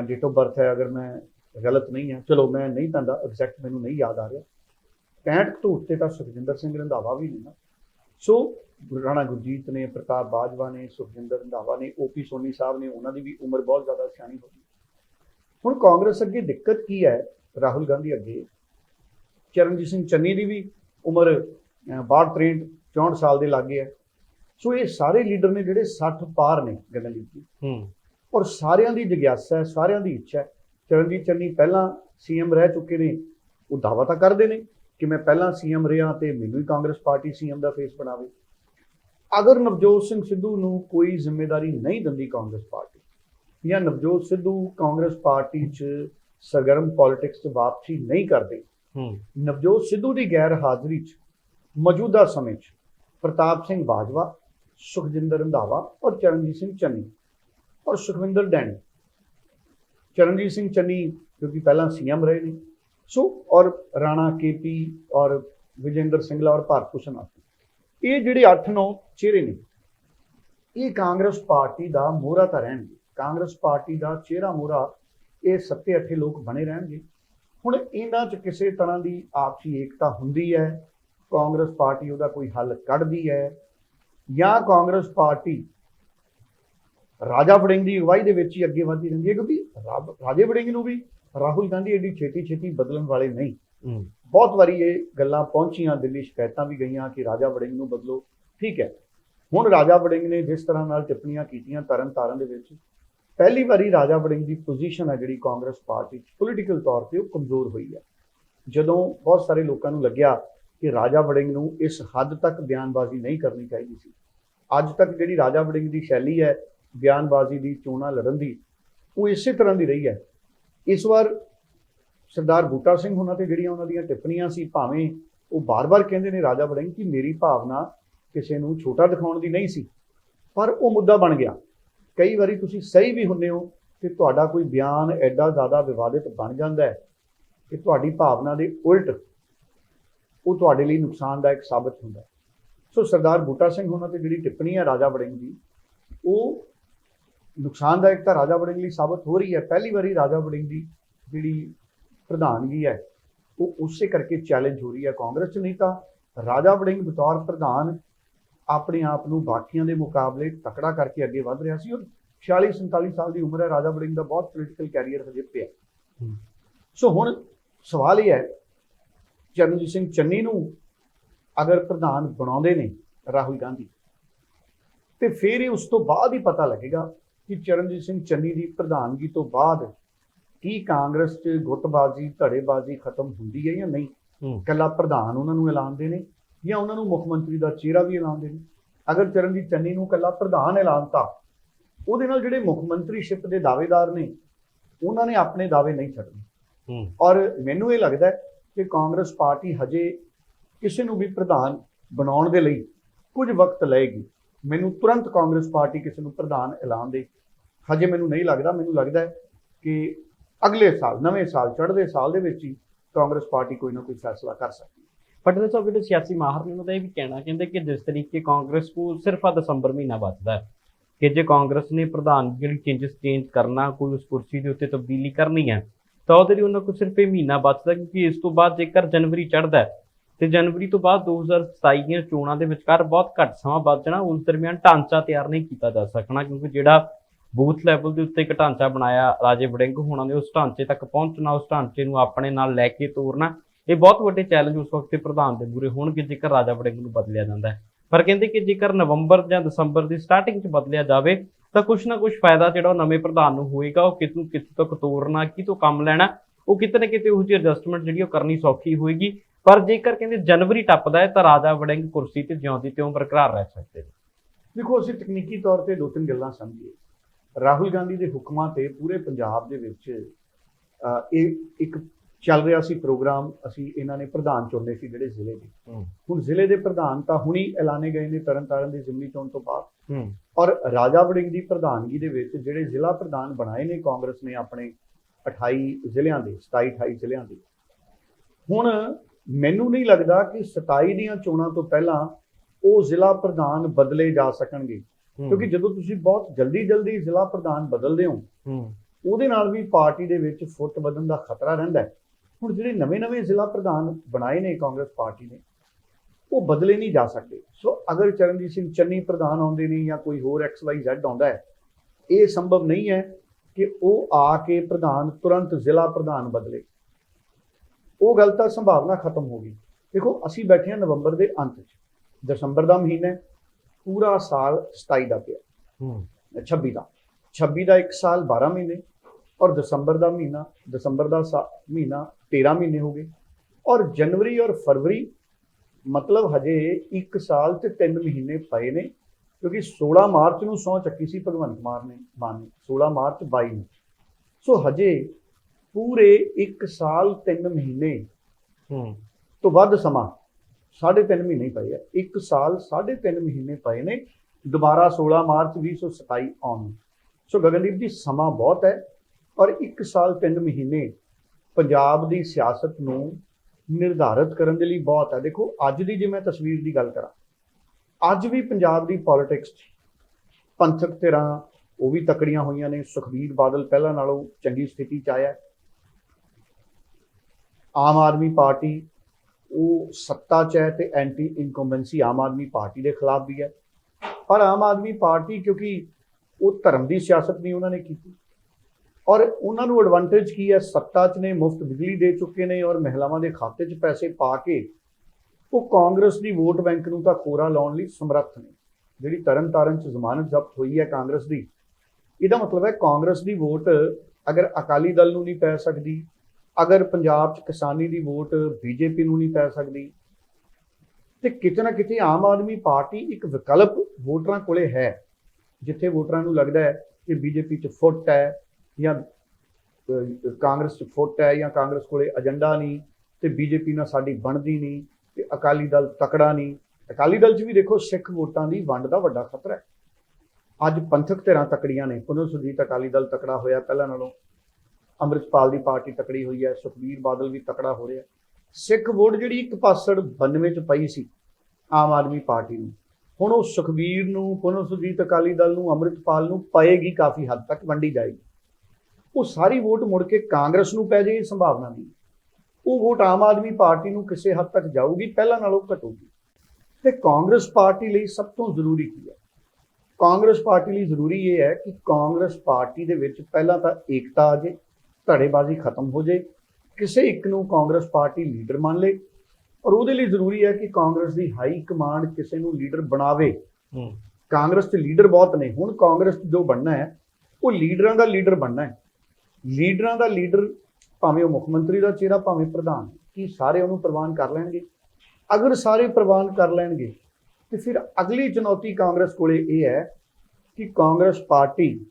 ਡੇਟ ਆਫ ਬਰਥ ਹੈ ਅਗਰ ਮੈਂ ਗਲਤ ਨਹੀਂ ਹੈ ਚਲੋ ਮੈਂ ਨਹੀਂ ਤਾਂ ਐਗਜ਼ੈਕਟ ਮੈਨੂੰ ਨਹੀਂ ਯਾਦ ਆ ਰਿਹਾ। 65 ਤੋਂ ਉੱਤੇ ਤਾਂ ਸੁਖਜਿੰਦਰ ਸਿੰਘ ਰੰਧਾਵਾ ਵੀ ਨੇ ਨਾ। ਸੋ ਰਾਣਾ ਗੁਰਜੀਤ ਨੇ ਪ੍ਰਤਾਪ ਬਾਜਵਾ ਨੇ ਸੁਖਜਿੰਦਰ ਰੰਧਾਵਾ ਨੇ ਓਪੀ ਸੋਨੀ ਸਾਹਿਬ ਨੇ ਉਹਨਾਂ ਦੀ ਵੀ ਉਮਰ ਬਹੁਤ ਜ਼ਿਆਦਾ ਸਿਆਣੀ ਹੋ ਗਈ। ਹੁਣ ਕਾਂਗਰਸ ਅੱਗੇ ਦਿੱਕਤ ਕੀ ਹੈ ਰਾਹੁਲ ਗਾਂਧੀ ਅੱਗੇ? ਚਰਨਜੀਤ ਸਿੰਘ ਚੰਨੀ ਦੀ ਵੀ ਉਮਰ ਅਹ, 62 63 64 ਸਾਲ ਦੇ ਲਾਗੇ ਹੈ। ਸੋ ਇਹ ਸਾਰੇ ਲੀਡਰ ਨੇ ਜਿਹੜੇ 60 ਪਾਰ ਨੇ ਗਗਨਦੀਪ ਜੀ। ਹੂੰ। ਔਰ ਸਾਰਿਆਂ ਦੀ ਜਿਗਿਆਸਾ ਹੈ ਸਾਰਿਆਂ ਦੀ ਇੱਛਾ ਹੈ। ਚਰਨਜੀਤ ਚੰਨੀ ਪਹਿਲਾਂ ਸੀਐਮ ਰਹਿ ਚੁੱਕੇ ਨੇ ਉਹ ਦਾਅਵਾ ਤਾਂ ਕਰਦੇ ਨੇ ਕਿ ਮੈਂ ਪਹਿਲਾਂ ਸੀਐਮ ਰਿਹਾ ਤੇ ਮੈਨੂੰ ਹੀ ਕਾਂਗਰਸ ਪਾਰਟੀ ਸੀਐਮ ਦਾ ਫੇਸ ਬਣਾਵੇ। ਅਗਰ ਨਵਜੋਤ ਸਿੰਘ ਸਿੱਧੂ ਨੂੰ ਕੋਈ ਜ਼ਿੰਮੇਵਾਰੀ ਨਹੀਂ ਦਿੰਦੀ ਕਾਂਗਰਸ ਪਾਰਟੀ ਜਾਂ ਨਵਜੋਤ ਸਿੱਧੂ ਕਾਂਗਰਸ ਪਾਰਟੀ 'ਚ ਸਰਗਰਮ ਪੋਲਿਟਿਕਸ 'ਚ ਵਾਪਸੀ ਨਹੀਂ ਕਰਦੇ ਹੂੰ। ਨਵਜੋਤ ਸਿੱਧੂ ਦੀ ਗੈਰ ਹਾਜ਼ਰੀ 'ਚ ਮੌਜੂਦਾ ਸਮੇਂ 'ਚ ਪ੍ਰਤਾਪ ਸਿੰਘ ਬਾਜਵਾ ਸੁਖਜਿੰਦਰ ਰੰਧਾਵਾ ਔਰ ਚਰਨਜੀਤ ਸਿੰਘ ਚੰਨੀ। ਔਰ ਸੁਖਵਿੰਦਰ ਡੈਣੀ। ਚਰਨਜੀਤ ਸਿੰਘ ਚੰਨੀ, ਜੋ ਕਿ ਪਹਿਲਾਂ ਸੀਐਮ ਰਹੇ ਨੇ। ਸੋ, ਔਰ ਰਾਣਾ ਕੇਪੀ ਔਰ ਵਿਜੇਂਦਰ ਸਿੰਗਲਾ ਔਰ ਭਾਰਤ ਭੂਸ਼ਣ ਆਸੂ ਇਹ ਜਿਹੜੇ 8-9 ਚਿਹਰੇ ਨੇ, ਇਹ ਕਾਂਗਰਸ ਪਾਰਟੀ ਦਾ ਮੋਹਰਾ ਤਾਂ ਰਹਿਣਗੇ। ਕਾਂਗਰਸ ਪਾਰਟੀ ਦਾ ਚਿਹਰਾ ਮੋਹਰਾ, ਇਹ ਸੱਤੇ ਅੱਠੇ ਲੋਕ ਬਣੇ ਰਹਿਣਗੇ। ਹੁਣ ਇਹਨਾਂ 'ਚ ਕਿਸੇ ਤਰ੍ਹਾਂ ਦੀ ਆਪਸੀ ਏਕਤਾ ਹੁੰਦੀ ਹੈ? ਕਾਂਗਰਸ ਪਾਰਟੀ ਉਹਦਾ ਕੋਈ ਹੱਲ ਕੱਢਦੀ ਹੈ? ਜਾਂ ਕਾਂਗਰਸ ਪਾਰਟੀ ਰਾਜਾ ਵੜਿੰਗ ਦੀ ਅਗਵਾਈ ਦੇ ਵਿੱਚ ਹੀ ਅੱਗੇ ਵਧਦੀ ਰਹਿੰਦੀ ਹੈ ਕਿਉਂਕਿ ਰਾਬ- ਰਾਜੇ ਵੜਿੰਗ ਨੂੰ ਵੀ ਰਾਹੁਲ ਗਾਂਧੀ ਏਡੀ ਛੇਤੀ ਛੇਤੀ ਬਦਲਣ ਵਾਲੇ ਨਹੀਂ। ਬਹੁਤ ਵਾਰੀ ਇਹ ਗੱਲਾਂ ਪਹੁੰਚੀਆਂ ਦਿੱਲੀ ਸ਼ਿਕਾਇਤਾਂ ਵੀ ਗਈਆਂ ਕਿ ਰਾਜਾ ਵੜਿੰਗ ਨੂੰ ਬਦਲੋ। ਠੀਕ ਹੈ। ਹੁਣ ਰਾਜਾ ਵੜਿੰਗ ਨੇ ਜਿਸ ਤਰ੍ਹਾਂ ਨਾਲ ਟਿੱਪਣੀਆਂ ਕੀਤੀਆਂ ਤਰਨ ਤਾਰਨ ਦੇ ਵਿੱਚ ਪਹਿਲੀ ਵਾਰੀ ਰਾਜਾ ਵੜਿੰਗ ਦੀ ਪੋਜੀਸ਼ਨ ਹੈ ਜਿਹੜੀ ਕਾਂਗਰਸ ਪਾਰਟੀ 'ਚ ਪੋਲੀਟੀਕਲ ਤੌਰ ਤੇ ਉਹ ਕਮਜ਼ੋਰ ਹੋਈ ਹੈ। ਜਦੋਂ ਬਹੁਤ ਸਾਰੇ ਲੋਕਾਂ ਨੂੰ ਲੱਗਿਆ ਕਿ ਰਾਜਾ ਵੜਿੰਗ ਨੂੰ ਇਸ ਹੱਦ ਤੱਕ ਬਿਆਨਬਾਜ਼ੀ ਨਹੀਂ ਕਰਨੀ ਚਾਹੀਦੀ ਸੀ। ਅੱਜ ਤੱਕ ਜਿਹੜੀ ਰਾਜਾ ਵੜਿੰਗ ਦੀ ਸ਼ੈਲੀ ਹੈ ਬਿਆਨਬਾਜ਼ੀ ਦੀ ਚੋਣਾਂ ਲੜਨ ਦੀ, ਉਹ ਇਸੇ ਤਰ੍ਹਾਂ ਦੀ ਰਹੀ ਹੈ। ਇਸ ਵਾਰ ਸਰਦਾਰ ਬੂਟਾ ਸਿੰਘ ਉਹਨਾਂ ਤੇ ਜਿਹੜੀਆਂ ਉਹਨਾਂ ਦੀਆਂ ਟਿੱਪਣੀਆਂ ਸੀ, ਭਾਵੇਂ ਉਹ ਬਾਰ-ਬਾਰ ਕਹਿੰਦੇ ਨੇ ਰਾਜਾ ਵੜਿੰਗ ਕਿ ਮੇਰੀ ਭਾਵਨਾ ਕਿਸੇ ਨੂੰ ਛੋਟਾ ਦਿਖਾਉਣ ਦੀ ਨਹੀਂ ਸੀ, ਪਰ ਉਹ ਮੁੱਦਾ ਬਣ ਗਿਆ। ਕਈ ਵਾਰੀ ਤੁਸੀਂ ਸਹੀ ਵੀ ਹੁੰਦੇ ਹੋ ਤੇ ਤੁਹਾਡਾ ਕੋਈ ਬਿਆਨ ਐਡਾ ਜ਼ਿਆਦਾ ਵਿਵਾਦਿਤ ਬਣ ਜਾਂਦਾ ਹੈ ਕਿ ਤੁਹਾਡੀ ਭਾਵਨਾ ਦੇ ਉਲਟ ਉਹ ਤੁਹਾਡੇ ਲਈ ਨੁਕਸਾਨਦਾਇਕ ਸਾਬਤ ਹੁੰਦਾ ਸੋ ਸਰਦਾਰ ਬੂਟਾ ਸਿੰਘ ਉਹਨਾਂ ਤੇ ਜਿਹੜੀ ਟਿੱਪਣੀ ਹੈ ਰਾਜਾ ਵੜਿੰਗ ਦੀ, ਉਹ ਨੁਕਸਾਨਦਾਇਕ ਤਾਂ ਰਾਜਾ ਵੜਿੰਗ ਲਈ ਸਾਬਤ ਹੋ ਰਹੀ ਹੈ। ਪਹਿਲੀ ਵਾਰੀ ਰਾਜਾ ਵੜਿੰਗ ਦੀ ਜਿਹੜੀ ਪ੍ਰਧਾਨਗੀ ਹੈ ਉਹ ਉਸੇ ਕਰਕੇ ਚੈਲੰਜ ਹੋ ਰਹੀ ਹੈ ਕਾਂਗਰਸ 'ਚ। ਨਹੀਂ ਤਾਂ ਰਾਜਾ ਵੜਿੰਗ ਬਤੌਰ ਪ੍ਰਧਾਨ ਆਪਣੇ ਆਪ ਨੂੰ ਬਾਕੀਆਂ ਦੇ ਮੁਕਾਬਲੇ ਤਕੜਾ ਕਰਕੇ ਅੱਗੇ ਵਧ ਰਿਹਾ ਸੀ। ਔਰ 46 47 ਸਾਲ ਦੀ ਉਮਰ ਹੈ ਰਾਜਾ ਵੜਿੰਗ ਦਾ ਬਹੁਤ ਪੋਲੀਟੀਕਲ ਕੈਰੀਅਰ ਹਜੇ ਪਿਆ। ਸੋ ਹੁਣ ਸਵਾਲ ਇਹ ਹੈ ਚਰਨਜੀਤ ਸਿੰਘ ਚੰਨੀ ਨੂੰ ਅਗਰ ਪ੍ਰਧਾਨ ਬਣਾਉਂਦੇ ਨੇ ਰਾਹੁਲ ਗਾਂਧੀ ਤੇ ਫਿਰ ਇਹ ਉਸ ਤੋਂ ਬਾਅਦ ਹੀ ਪਤਾ ਲੱਗੇਗਾ ਕਿ ਚਰਨਜੀਤ ਸਿੰਘ ਚੰਨੀ ਦੀ ਪ੍ਰਧਾਨਗੀ ਤੋਂ ਬਾਅਦ ਕੀ ਕਾਂਗਰਸ 'ਚ ਗੁੱਟਬਾਜ਼ੀ ਧੜੇਬਾਜ਼ੀ ਖਤਮ ਹੁੰਦੀ ਹੈ ਜਾਂ ਨਹੀਂ? ਕੱਲਾ ਪ੍ਰਧਾਨ ਉਹਨਾਂ ਨੂੰ ਐਲਾਨਦੇ ਨੇ ਜਾਂ ਉਹਨਾਂ ਨੂੰ ਮੁੱਖ ਮੰਤਰੀ ਦਾ ਚਿਹਰਾ ਵੀ ਐਲਾਨਦੇ ਨੇ ਅਗਰ ਚਰਨਜੀਤ ਚੰਨੀ ਨੂੰ ਕੱਲਾ ਪ੍ਰਧਾਨ ਐਲਾਨਤਾ ਉਹਦੇ ਨਾਲ ਜਿਹੜੇ ਮੁੱਖ ਮੰਤਰੀਸ਼ਿਪ ਦੇ ਦਾਅਵੇਦਾਰ ਨੇ ਉਹਨਾਂ ਨੇ ਆਪਣੇ ਦਾਅਵੇ ਨਹੀਂ ਛੱਡਣੇ। ਔਰ ਮੈਨੂੰ ਇਹ ਲੱਗਦਾ ਕਿ ਕਾਂਗਰਸ ਪਾਰਟੀ ਹਜੇ ਕਿਸੇ ਨੂੰ ਵੀ ਪ੍ਰਧਾਨ ਬਣਾਉਣ ਦੇ ਲਈ ਕੁਝ ਵਕਤ ਲਏਗੀ। ਮੈਨੂੰ ਤੁਰੰਤ ਕਾਂਗਰਸ ਪਾਰਟੀ ਕਿਸੇ ਨੂੰ ਪ੍ਰਧਾਨ ਐਲਾਨ ਦੇ ਹਜੇ ਮੈਨੂੰ ਨਹੀਂ ਲੱਗਦਾ, ਮੈਨੂੰ ਲੱਗਦਾ ਹੈ ਕਿ ਅਗਲੇ ਸਾਲ, ਨਵੇਂ ਸਾਲ, ਚੜ੍ਹਦੇ ਸਾਲ ਦੇ ਵਿੱਚ ਹੀ ਕਾਂਗਰਸ ਪਾਰਟੀ ਕੋਈ ਨਾ ਕੋਈ ਫੈਸਲਾ ਕਰ ਸਕਦੀ ਹੈ। ਪਟਨਾ ਸਾਹਿਬ, ਜਿਹੜੇ ਸਿਆਸੀ ਮਾਹਰ ਨੇ ਉਹਨਾਂ ਦਾ ਇਹ ਵੀ ਕਹਿਣਾ ਕਹਿੰਦੇ ਕਿ ਜਿਸ ਤਰੀਕੇ ਕਾਂਗਰਸ ਨੂੰ ਸਿਰਫ ਆ ਦਸੰਬਰ ਮਹੀਨਾ ਬਚਦਾ ਹੈ, ਕਿ ਜੇ ਕਾਂਗਰਸ ਨੇ ਪ੍ਰਧਾਨ ਜਿਹੜੀ ਚੇਂਜਸ ਚੇਂਜ ਕਰਨਾ, ਕੋਈ ਉਸ ਕੁਰਸੀ ਦੇ ਉੱਤੇ ਤਬਦੀਲੀ ਕਰਨੀ ਹੈ, ਤਾਂ ਉਹਦੇ ਲਈ ਉਹਨਾਂ ਕੋਲ ਸਿਰਫ ਇਹ ਮਹੀਨਾ ਬਚਦਾ ਕਿਉਂਕਿ ਇਸ ਤੋਂ ਬਾਅਦ ਜੇਕਰ ਜਨਵਰੀ ਚੜਦਾ ਤੇ ਜਨਵਰੀ ਤੋਂ ਬਾਅਦ 2027 ਦੀਆਂ ਚੋਣਾਂ ਦੇ ਵਿਚਕਾਰ ਬਹੁਤ ਘੱਟ ਸਮਾਂ ਬਚ ਜਾਣਾ, ਉਸ ਦਰਮਿਆਨ ਢਾਂਚਾ ਤਿਆਰ ਨਹੀਂ ਕੀਤਾ ਜਾ ਸਕਣਾ, ਕਿਉਂਕਿ ਜਿਹੜਾ ਬੂਥ ਲੈਵਲ ਦੇ ਉੱਤੇ ਇੱਕ ਢਾਂਚਾ ਬਣਾਇਆ ਰਾਜੇ ਵੜਿੰਗ ਹੋਣਾ ਨੇ, ਉਸ ਢਾਂਚੇ ਤੱਕ ਪਹੁੰਚਣਾ, ਉਸ ਢਾਂਚੇ ਨੂੰ ਆਪਣੇ ਨਾਲ ਲੈ ਕੇ ਤੋਰਨਾ, ਇਹ ਬਹੁਤ ਵੱਡੇ ਚੈਲੰਜ ਉਸ ਵਕਤ ਤੇ ਪ੍ਰਧਾਨ ਦੇ ਮੂਰੇ ਹੋਣਗੇ ਜੇਕਰ ਰਾਜਾ ਵੜਿੰਗ ਨੂੰ ਬਦਲਿਆ ਜਾਂਦਾ ਹੈ। ਪਰ ਕਹਿੰਦੇ ਕਿ ਜੇਕਰ ਨਵੰਬਰ ਜਾਂ ਦਸੰਬਰ ਦੀ ਸਟਾਰਟਿੰਗ 'ਚ ਬਦਲਿਆ ਜਾਵੇ, ਤਾਂ ਕੁਝ ਨਾ ਕੁਝ ਫਾਇਦਾ ਜਿਹੜਾ ਉਹ ਨਵੇਂ ਪ੍ਰਧਾਨ ਨੂੰ ਹੋਏਗਾ, ਉਹ ਕਿਤੋਂ ਕਿਤੇ ਤੱਕ ਤੋਰਨਾ, ਕਿਤੋਂ ਕੰਮ ਲੈਣਾ, ਉਹ ਕਿਤੇ ਨਾ ਕਿਤੇ ਉਹ ਜਿਹੀ ਐਡਜਸਟਮੈਂਟ ਜਿਹੜੀ ਉਹ ਕਰਨੀ ਸੌਖੀ ਹੋਏਗੀ। ਪਰ ਜੇਕਰ ਕਹਿੰਦੇ ਜਨਵਰੀ ਟੱਪਦਾ ਹੈ, ਤਾਂ ਰਾਜਾ ਵੜਿੰਗ ਕੁਰਸੀ ਤੇ ਜਿਉਂਦੀ ਤਿਉਂ ਬਰਕਰਾਰ ਰਹਿ ਸਕਦੇ ਨੇ। ਦੇਖੋ, ਅਸੀਂ ਤਕਨੀਕੀ ਤੌਰ ਤੇ ਦੋ ਤਿੰਨ ਗੱਲਾਂ ਸਮਝੀਏ। ਰਾਹੁਲ ਗਾਂਧੀ ਦੇ ਹੁਕਮਾਂ ਤੇ ਪੂਰੇ ਪੰਜਾਬ ਦੇ ਵਿੱਚ ਇਹ ਇੱਕ ਚੱਲ ਰਿਹਾ ਸੀ ਪ੍ਰੋਗਰਾਮ ਅਸੀਂ ਇਹਨਾਂ ਨੇ ਪ੍ਰਧਾਨ ਚੁਣਨੇ ਸੀ ਜਿਹੜੇ ਜ਼ਿਲ੍ਹੇ ਦੇ। ਹੁਣ ਜ਼ਿਲ੍ਹੇ ਦੇ ਪ੍ਰਧਾਨ ਤਾਂ ਹੁਣੀ ਐਲਾਨੇ ਗਏ ਨੇ ਤਰਨਤਾਰਨ ਦੀ ਜ਼ਿਮਨੀ ਚੋਣ ਤੋਂ ਬਾਅਦ। ਔਰ ਰਾਜਾ ਵੜਿੰਗ ਦੀ ਪ੍ਰਧਾਨਗੀ ਦੇ ਵਿੱਚ ਜਿਹੜੇ ਜ਼ਿਲ੍ਹਾ ਪ੍ਰਧਾਨ ਬਣਾਏ ਨੇ ਕਾਂਗਰਸ ਨੇ ਆਪਣੇ 28 ਜ਼ਿਲ੍ਹਿਆਂ ਦੇ 27 28 ਜ਼ਿਲ੍ਹਿਆਂ ਦੇ। ਹੁਣ ਮੈਨੂੰ ਨਹੀਂ ਲੱਗਦਾ ਕਿ 27 ਦੀਆਂ ਚੋਣਾਂ ਤੋਂ ਪਹਿਲਾਂ ਉਹ ਜ਼ਿਲ੍ਹਾ ਪ੍ਰਧਾਨ ਬਦਲੇ ਜਾ ਸਕਣਗੇ। ਕਿਉਂਕਿ ਜਦੋਂ ਤੁਸੀਂ ਬਹੁਤ ਜਲਦੀ ਜਲਦੀ ਜ਼ਿਲ੍ਹਾ ਪ੍ਰਧਾਨ ਬਦਲਦੇ ਹੋ ਉਹਦੇ ਨਾਲ ਵੀ ਪਾਰਟੀ ਦੇ ਵਿੱਚ ਫੁੱਟ ਵਧਣ ਦਾ ਖਤਰਾ ਰਹਿੰਦਾ ਹੈ। ਹੁਣ ਜਿਹੜੇ ਨਵੇਂ-ਨਵੇਂ ਜ਼ਿਲ੍ਹਾ ਪ੍ਰਧਾਨ ਬਣਾਏ ਨੇ ਕਾਂਗਰਸ ਪਾਰਟੀ ਨੇ ਉਹ ਬਦਲੇ ਨਹੀਂ ਜਾ ਸਕਦੇ। ਸੋ ਅਗਰ ਚਰਨਜੀਤ ਸਿੰਘ ਚੰਨੀ ਪ੍ਰਧਾਨ ਆਉਂਦੇ ਨੇ ਜਾਂ ਕੋਈ ਹੋਰ XYZ ਆਉਂਦਾ ਹੈ ਇਹ ਸੰਭਵ ਨਹੀਂ ਹੈ ਕਿ ਉਹ ਆ ਕੇ ਪ੍ਰਧਾਨ ਤੁਰੰਤ ਜ਼ਿਲ੍ਹਾ ਪ੍ਰਧਾਨ ਬਦਲੇ। ਉਹ ਗੱਲ ਤਾਂ ਸੰਭਾਵਨਾ ਖਤਮ ਹੋ ਗਈ। ਦੇਖੋ ਅਸੀਂ ਬੈਠੇ ਹਾਂ ਨਵੰਬਰ ਦੇ ਅੰਤ 'ਚ। ਦਸੰਬਰ ਦਾ ਮਹੀਨਾ ਹੈ। ਪੂਰਾ ਸਾਲ 27 ਦਾ ਪਿਆ। ਹੂੰ। 26 ਦਾ। 26 ਦਾ ਇੱਕ ਸਾਲ 12 ਮਹੀਨੇ ਔਰ ਦਸੰਬਰ ਦਾ ਮਹੀਨਾ ਦਸੰਬਰ ਦਾ ਸਾ- ਮਹੀਨਾ 13 ਮਹੀਨੇ ਹੋ ਗਏ ਔਰ ਜਨਵਰੀ ਔਰ ਫਰਵਰੀ ਮਤਲਬ ਹਜੇ ਇੱਕ ਸਾਲ ਤੇ 3 ਮਹੀਨੇ ਪਏ ਨੇ ਕਿਉਂਕਿ 16 ਮਾਰਚ ਨੂੰ ਸਹੁੰ ਚੱਕੀ ਸੀ ਭਗਵੰਤ ਮਾਨ ਨੇ ਮਾਨ ਨੇ 16 ਮਾਰਚ 22 ਨੂੰ। ਸੋ ਹਜੇ ਪੂਰੇ ਇੱਕ ਸਾਲ 3 ਮਹੀਨੇ ਹੂੰ। ਤੋਂ ਵੱਧ ਸਮਾਂ ਸਾਢੇ ਤਿੰਨ ਮਹੀਨੇ ਪਏ ਆ। ਇੱਕ ਸਾਲ ਸਾਢੇ ਤਿੰਨ ਮਹੀਨੇ ਪਏ ਨੇ। ਦੁਬਾਰਾ 16 ਮਾਰਚ 2027 ਆਉਣ ਸੋ ਗਗਨਦੀਪ ਜੀ, ਸਮਾਂ ਬਹੁਤ ਹੈ ਔਰ ਇੱਕ ਸਾਲ ਤਿੰਨ ਮਹੀਨੇ ਪੰਜਾਬ ਦੀ ਸਿਆਸਤ ਨੂੰ ਨਿਰਧਾਰਤ ਕਰਨ ਦੇ ਲਈ ਬਹੁਤ ਹੈ ਦੇਖੋ, ਅੱਜ ਦੀ ਜੇ ਮੈਂ ਤਸਵੀਰ ਦੀ ਗੱਲ ਕਰਾਂ, ਅੱਜ ਵੀ ਪੰਜਾਬ ਦੀ ਪੋਲਿਟਿਕਸ 'ਚ ਪੰਥਕ ਧਿਰਾਂ ਉਹ ਵੀ ਤਕੜੀਆਂ ਹੋਈਆਂ ਨੇ। ਸੁਖਬੀਰ ਬਾਦਲ ਪਹਿਲਾਂ ਨਾਲੋਂ ਚੰਗੀ ਸਥਿਤੀ 'ਚ ਆਇਆ। ਆਮ ਆਦਮੀ ਪਾਰਟੀ ਉਹ ਸੱਤਾ 'ਚ ਹੈ ਤੇ anti incumbency Aam Aadmi Party ਦੇ ਖਿਲਾਫ ਵੀ ਹੈ। ਪਰ ਆਮ ਆਦਮੀ ਪਾਰਟੀ ਕਿਉਂਕਿ ਉਹ ਧਰਮ ਦੀ ਸਿਆਸਤ ਨਹੀਂ ਉਹਨਾਂ ਨੇ ਕੀਤੀ। ਔਰ ਉਹਨਾਂ ਨੂੰ ਐਡਵਾਂਟੇਜ ਕੀ ਹੈ? ਸੱਤਾ 'ਚ ਨੇ ਮੁਫਤ ਬਿਜਲੀ ਦੇ ਚੁੱਕੇ ਨੇ ਔਰ ਮਹਿਲਾਵਾਂ ਦੇ ਖਾਤੇ 'ਚ ਪੈਸੇ ਪਾ ਕੇ ਉਹ ਕਾਂਗਰਸ ਦੀ ਵੋਟ ਬੈਂਕ ਨੂੰ ਤਾਂ ਕੋਰਾ ਲਾਉਣ ਲਈ ਸਮਰੱਥ ਨੇ। ਜਿਹੜੀ ਤਰਨ ਤਾਰਨ 'ਚ ਜ਼ਮਾਨਤ ਜ਼ਬਤ ਹੋਈ ਹੈ ਕਾਂਗਰਸ ਦੀ, ਇਹਦਾ ਮਤਲਬ ਹੈ ਕਾਂਗਰਸ ਦੀ ਵੋਟ ਅਗਰ ਅਕਾਲੀ ਦਲ ਨੂੰ ਨਹੀਂ ਪੈ ਸਕਦੀ ਅਗਰ ਪੰਜਾਬ 'ਚ ਕਿਸਾਨੀ ਦੀ ਵੋਟ ਬੀਜੇਪੀ ਨੂੰ ਨਹੀਂ ਪੈ ਸਕਦੀ, ਤੇ ਕਿਤੇ ਨਾ ਕਿਤੇ ਆਮ ਆਦਮੀ ਪਾਰਟੀ ਇੱਕ ਵਿਕਲਪ ਵੋਟਰਾਂ ਕੋਲੇ ਹੈ, ਜਿੱਥੇ ਵੋਟਰਾਂ ਨੂੰ ਲੱਗਦਾ ਹੈ ਕਿ ਬੀਜੇਪੀ 'ਚ ਫੁੱਟ ਹੈ ਜਾਂ ਕਾਂਗਰਸ 'ਚ ਫੁੱਟ ਹੈ ਜਾਂ ਕਾਂਗਰਸ ਕੋਲੇ ਏਜੰਡਾ ਨਹੀਂ, ਤੇ ਬੀਜੇਪੀ ਨਾਲ ਸਾਡੀ ਬਣਦੀ ਨਹੀਂ, ਤੇ ਅਕਾਲੀ ਦਲ ਤਕੜਾ ਨਹੀਂ। ਅਕਾਲੀ ਦਲ 'ਚ ਵੀ ਦੇਖੋ ਸਿੱਖ ਵੋਟਾਂ ਦੀ ਵੰਡ ਦਾ ਵੱਡਾ ਖਤਰਾ ਹੈ। ਅੱਜ ਪੰਥਕ ਧਿਰਾਂ ਤਕੜੀਆਂ ਨੇ, ਪੁਨਰ ਸੁਰਜੀਤ ਅਕਾਲੀ ਦਲ ਤਕੜਾ ਹੋਇਆ ਪਹਿਲਾਂ ਨਾਲੋਂ। ਅੰਮ੍ਰਿਤਪਾਲ ਦੀ ਪਾਰਟੀ ਤਕੜੀ ਹੋਈ ਹੈ, ਸੁਖਬੀਰ ਬਾਦਲ ਵੀ ਤਕੜਾ ਹੋ ਰਿਹਾ ਸਿੱਖ ਵੋਟ ਜਿਹੜੀ ਇੱਕ ਪਾਸੜ 92 ਚ ਪਈ ਸੀ ਆਮ ਆਦਮੀ ਪਾਰਟੀ ਨੂੰ। ਹੁਣ ਉਹ ਸੁਖਬੀਰ ਨੂੰ ਪੁਨਰ ਸੁਰਜੀਤ ਅਕਾਲੀ ਦਲ ਨੂੰ, ਅੰਮ੍ਰਿਤਪਾਲ ਨੂੰ ਪਏਗੀ ਕਾਫੀ ਹੱਦ ਤੱਕ, ਵੰਡੀ ਜਾਏਗੀ। ਉਹ ਸਾਰੀ ਵੋਟ ਮੁੜ ਕੇ ਕਾਂਗਰਸ ਨੂੰ ਪੈ ਜਾਏ ਸੰਭਾਵਨਾ ਨਹੀਂ। ਉਹ ਵੋਟ ਆਮ ਆਦਮੀ ਪਾਰਟੀ ਨੂੰ ਕਿਸੇ ਹੱਦ ਤੱਕ ਜਾਊਗੀ, ਪਹਿਲਾਂ ਨਾਲੋਂ ਘਟੂਗੀ। ਤੇ ਕਾਂਗਰਸ ਪਾਰਟੀ ਲਈ ਸਭ ਤੋਂ ਜ਼ਰੂਰੀ ਕੀ ਹੈ? ਕਾਂਗਰਸ ਪਾਰਟੀ ਲਈ ਜ਼ਰੂਰੀ ਇਹ ਹੈ ਕਿ ਕਾਂਗਰਸ ਪਾਰਟੀ ਦੇ ਵਿੱਚ ਪਹਿਲਾਂ ਤਾਂ ਏਕਤਾ ਆ ਜੇ ਧੜੇਬਾਜ਼ੀ ਖਤਮ ਹੋ ਜੇ ਕਿਸੇ ਇੱਕ ਨੂੰ ਕਾਂਗਰਸ ਪਾਰਟੀ ਲੀਡਰ ਮੰਨ ਲੇ ਔਰ ਉਹਦੇ ਲਈ ਜ਼ਰੂਰੀ ਹੈ ਕਿ ਕਾਂਗਰਸ ਦੀ ਹਾਈ ਕਮਾਂਡ ਕਿਸੇ ਨੂੰ ਲੀਡਰ ਬਣਾਵੇ। ਹੂੰ। ਕਾਂਗਰਸ 'ਚ ਲੀਡਰ ਬਹੁਤ ਨੇ ਹੁਣ ਕਾਂਗਰਸ ਜੋ ਬਣਨਾ ਹੈ ਉਹ ਲੀਡਰਾਂ ਦਾ ਲੀਡਰ ਬਣਨਾ ਹੈ। ਲੀਡਰਾਂ ਦਾ ਲੀਡਰ ਭਾਵੇਂ ਉਹ ਮੁੱਖ ਮੰਤਰੀ ਦਾ ਚਿਹਰਾ ਭਾਵੇਂ ਪ੍ਰਧਾਨ ਕੀ ਸਾਰੇ ਉਹਨੂੰ ਪ੍ਰਵਾਨ ਕਰ ਲੈਣਗੇ? ਅਗਰ ਸਾਰੇ ਪ੍ਰਵਾਨ ਕਰ ਲੈਣਗੇ ਤੇ ਫਿਰ ਅਗਲੀ ਚੁਣੌਤੀ ਕਾਂਗਰਸ ਕੋਲੇ ਇਹ ਹੈ ਕਿ ਕਾਂਗਰਸ ਪਾਰਟੀ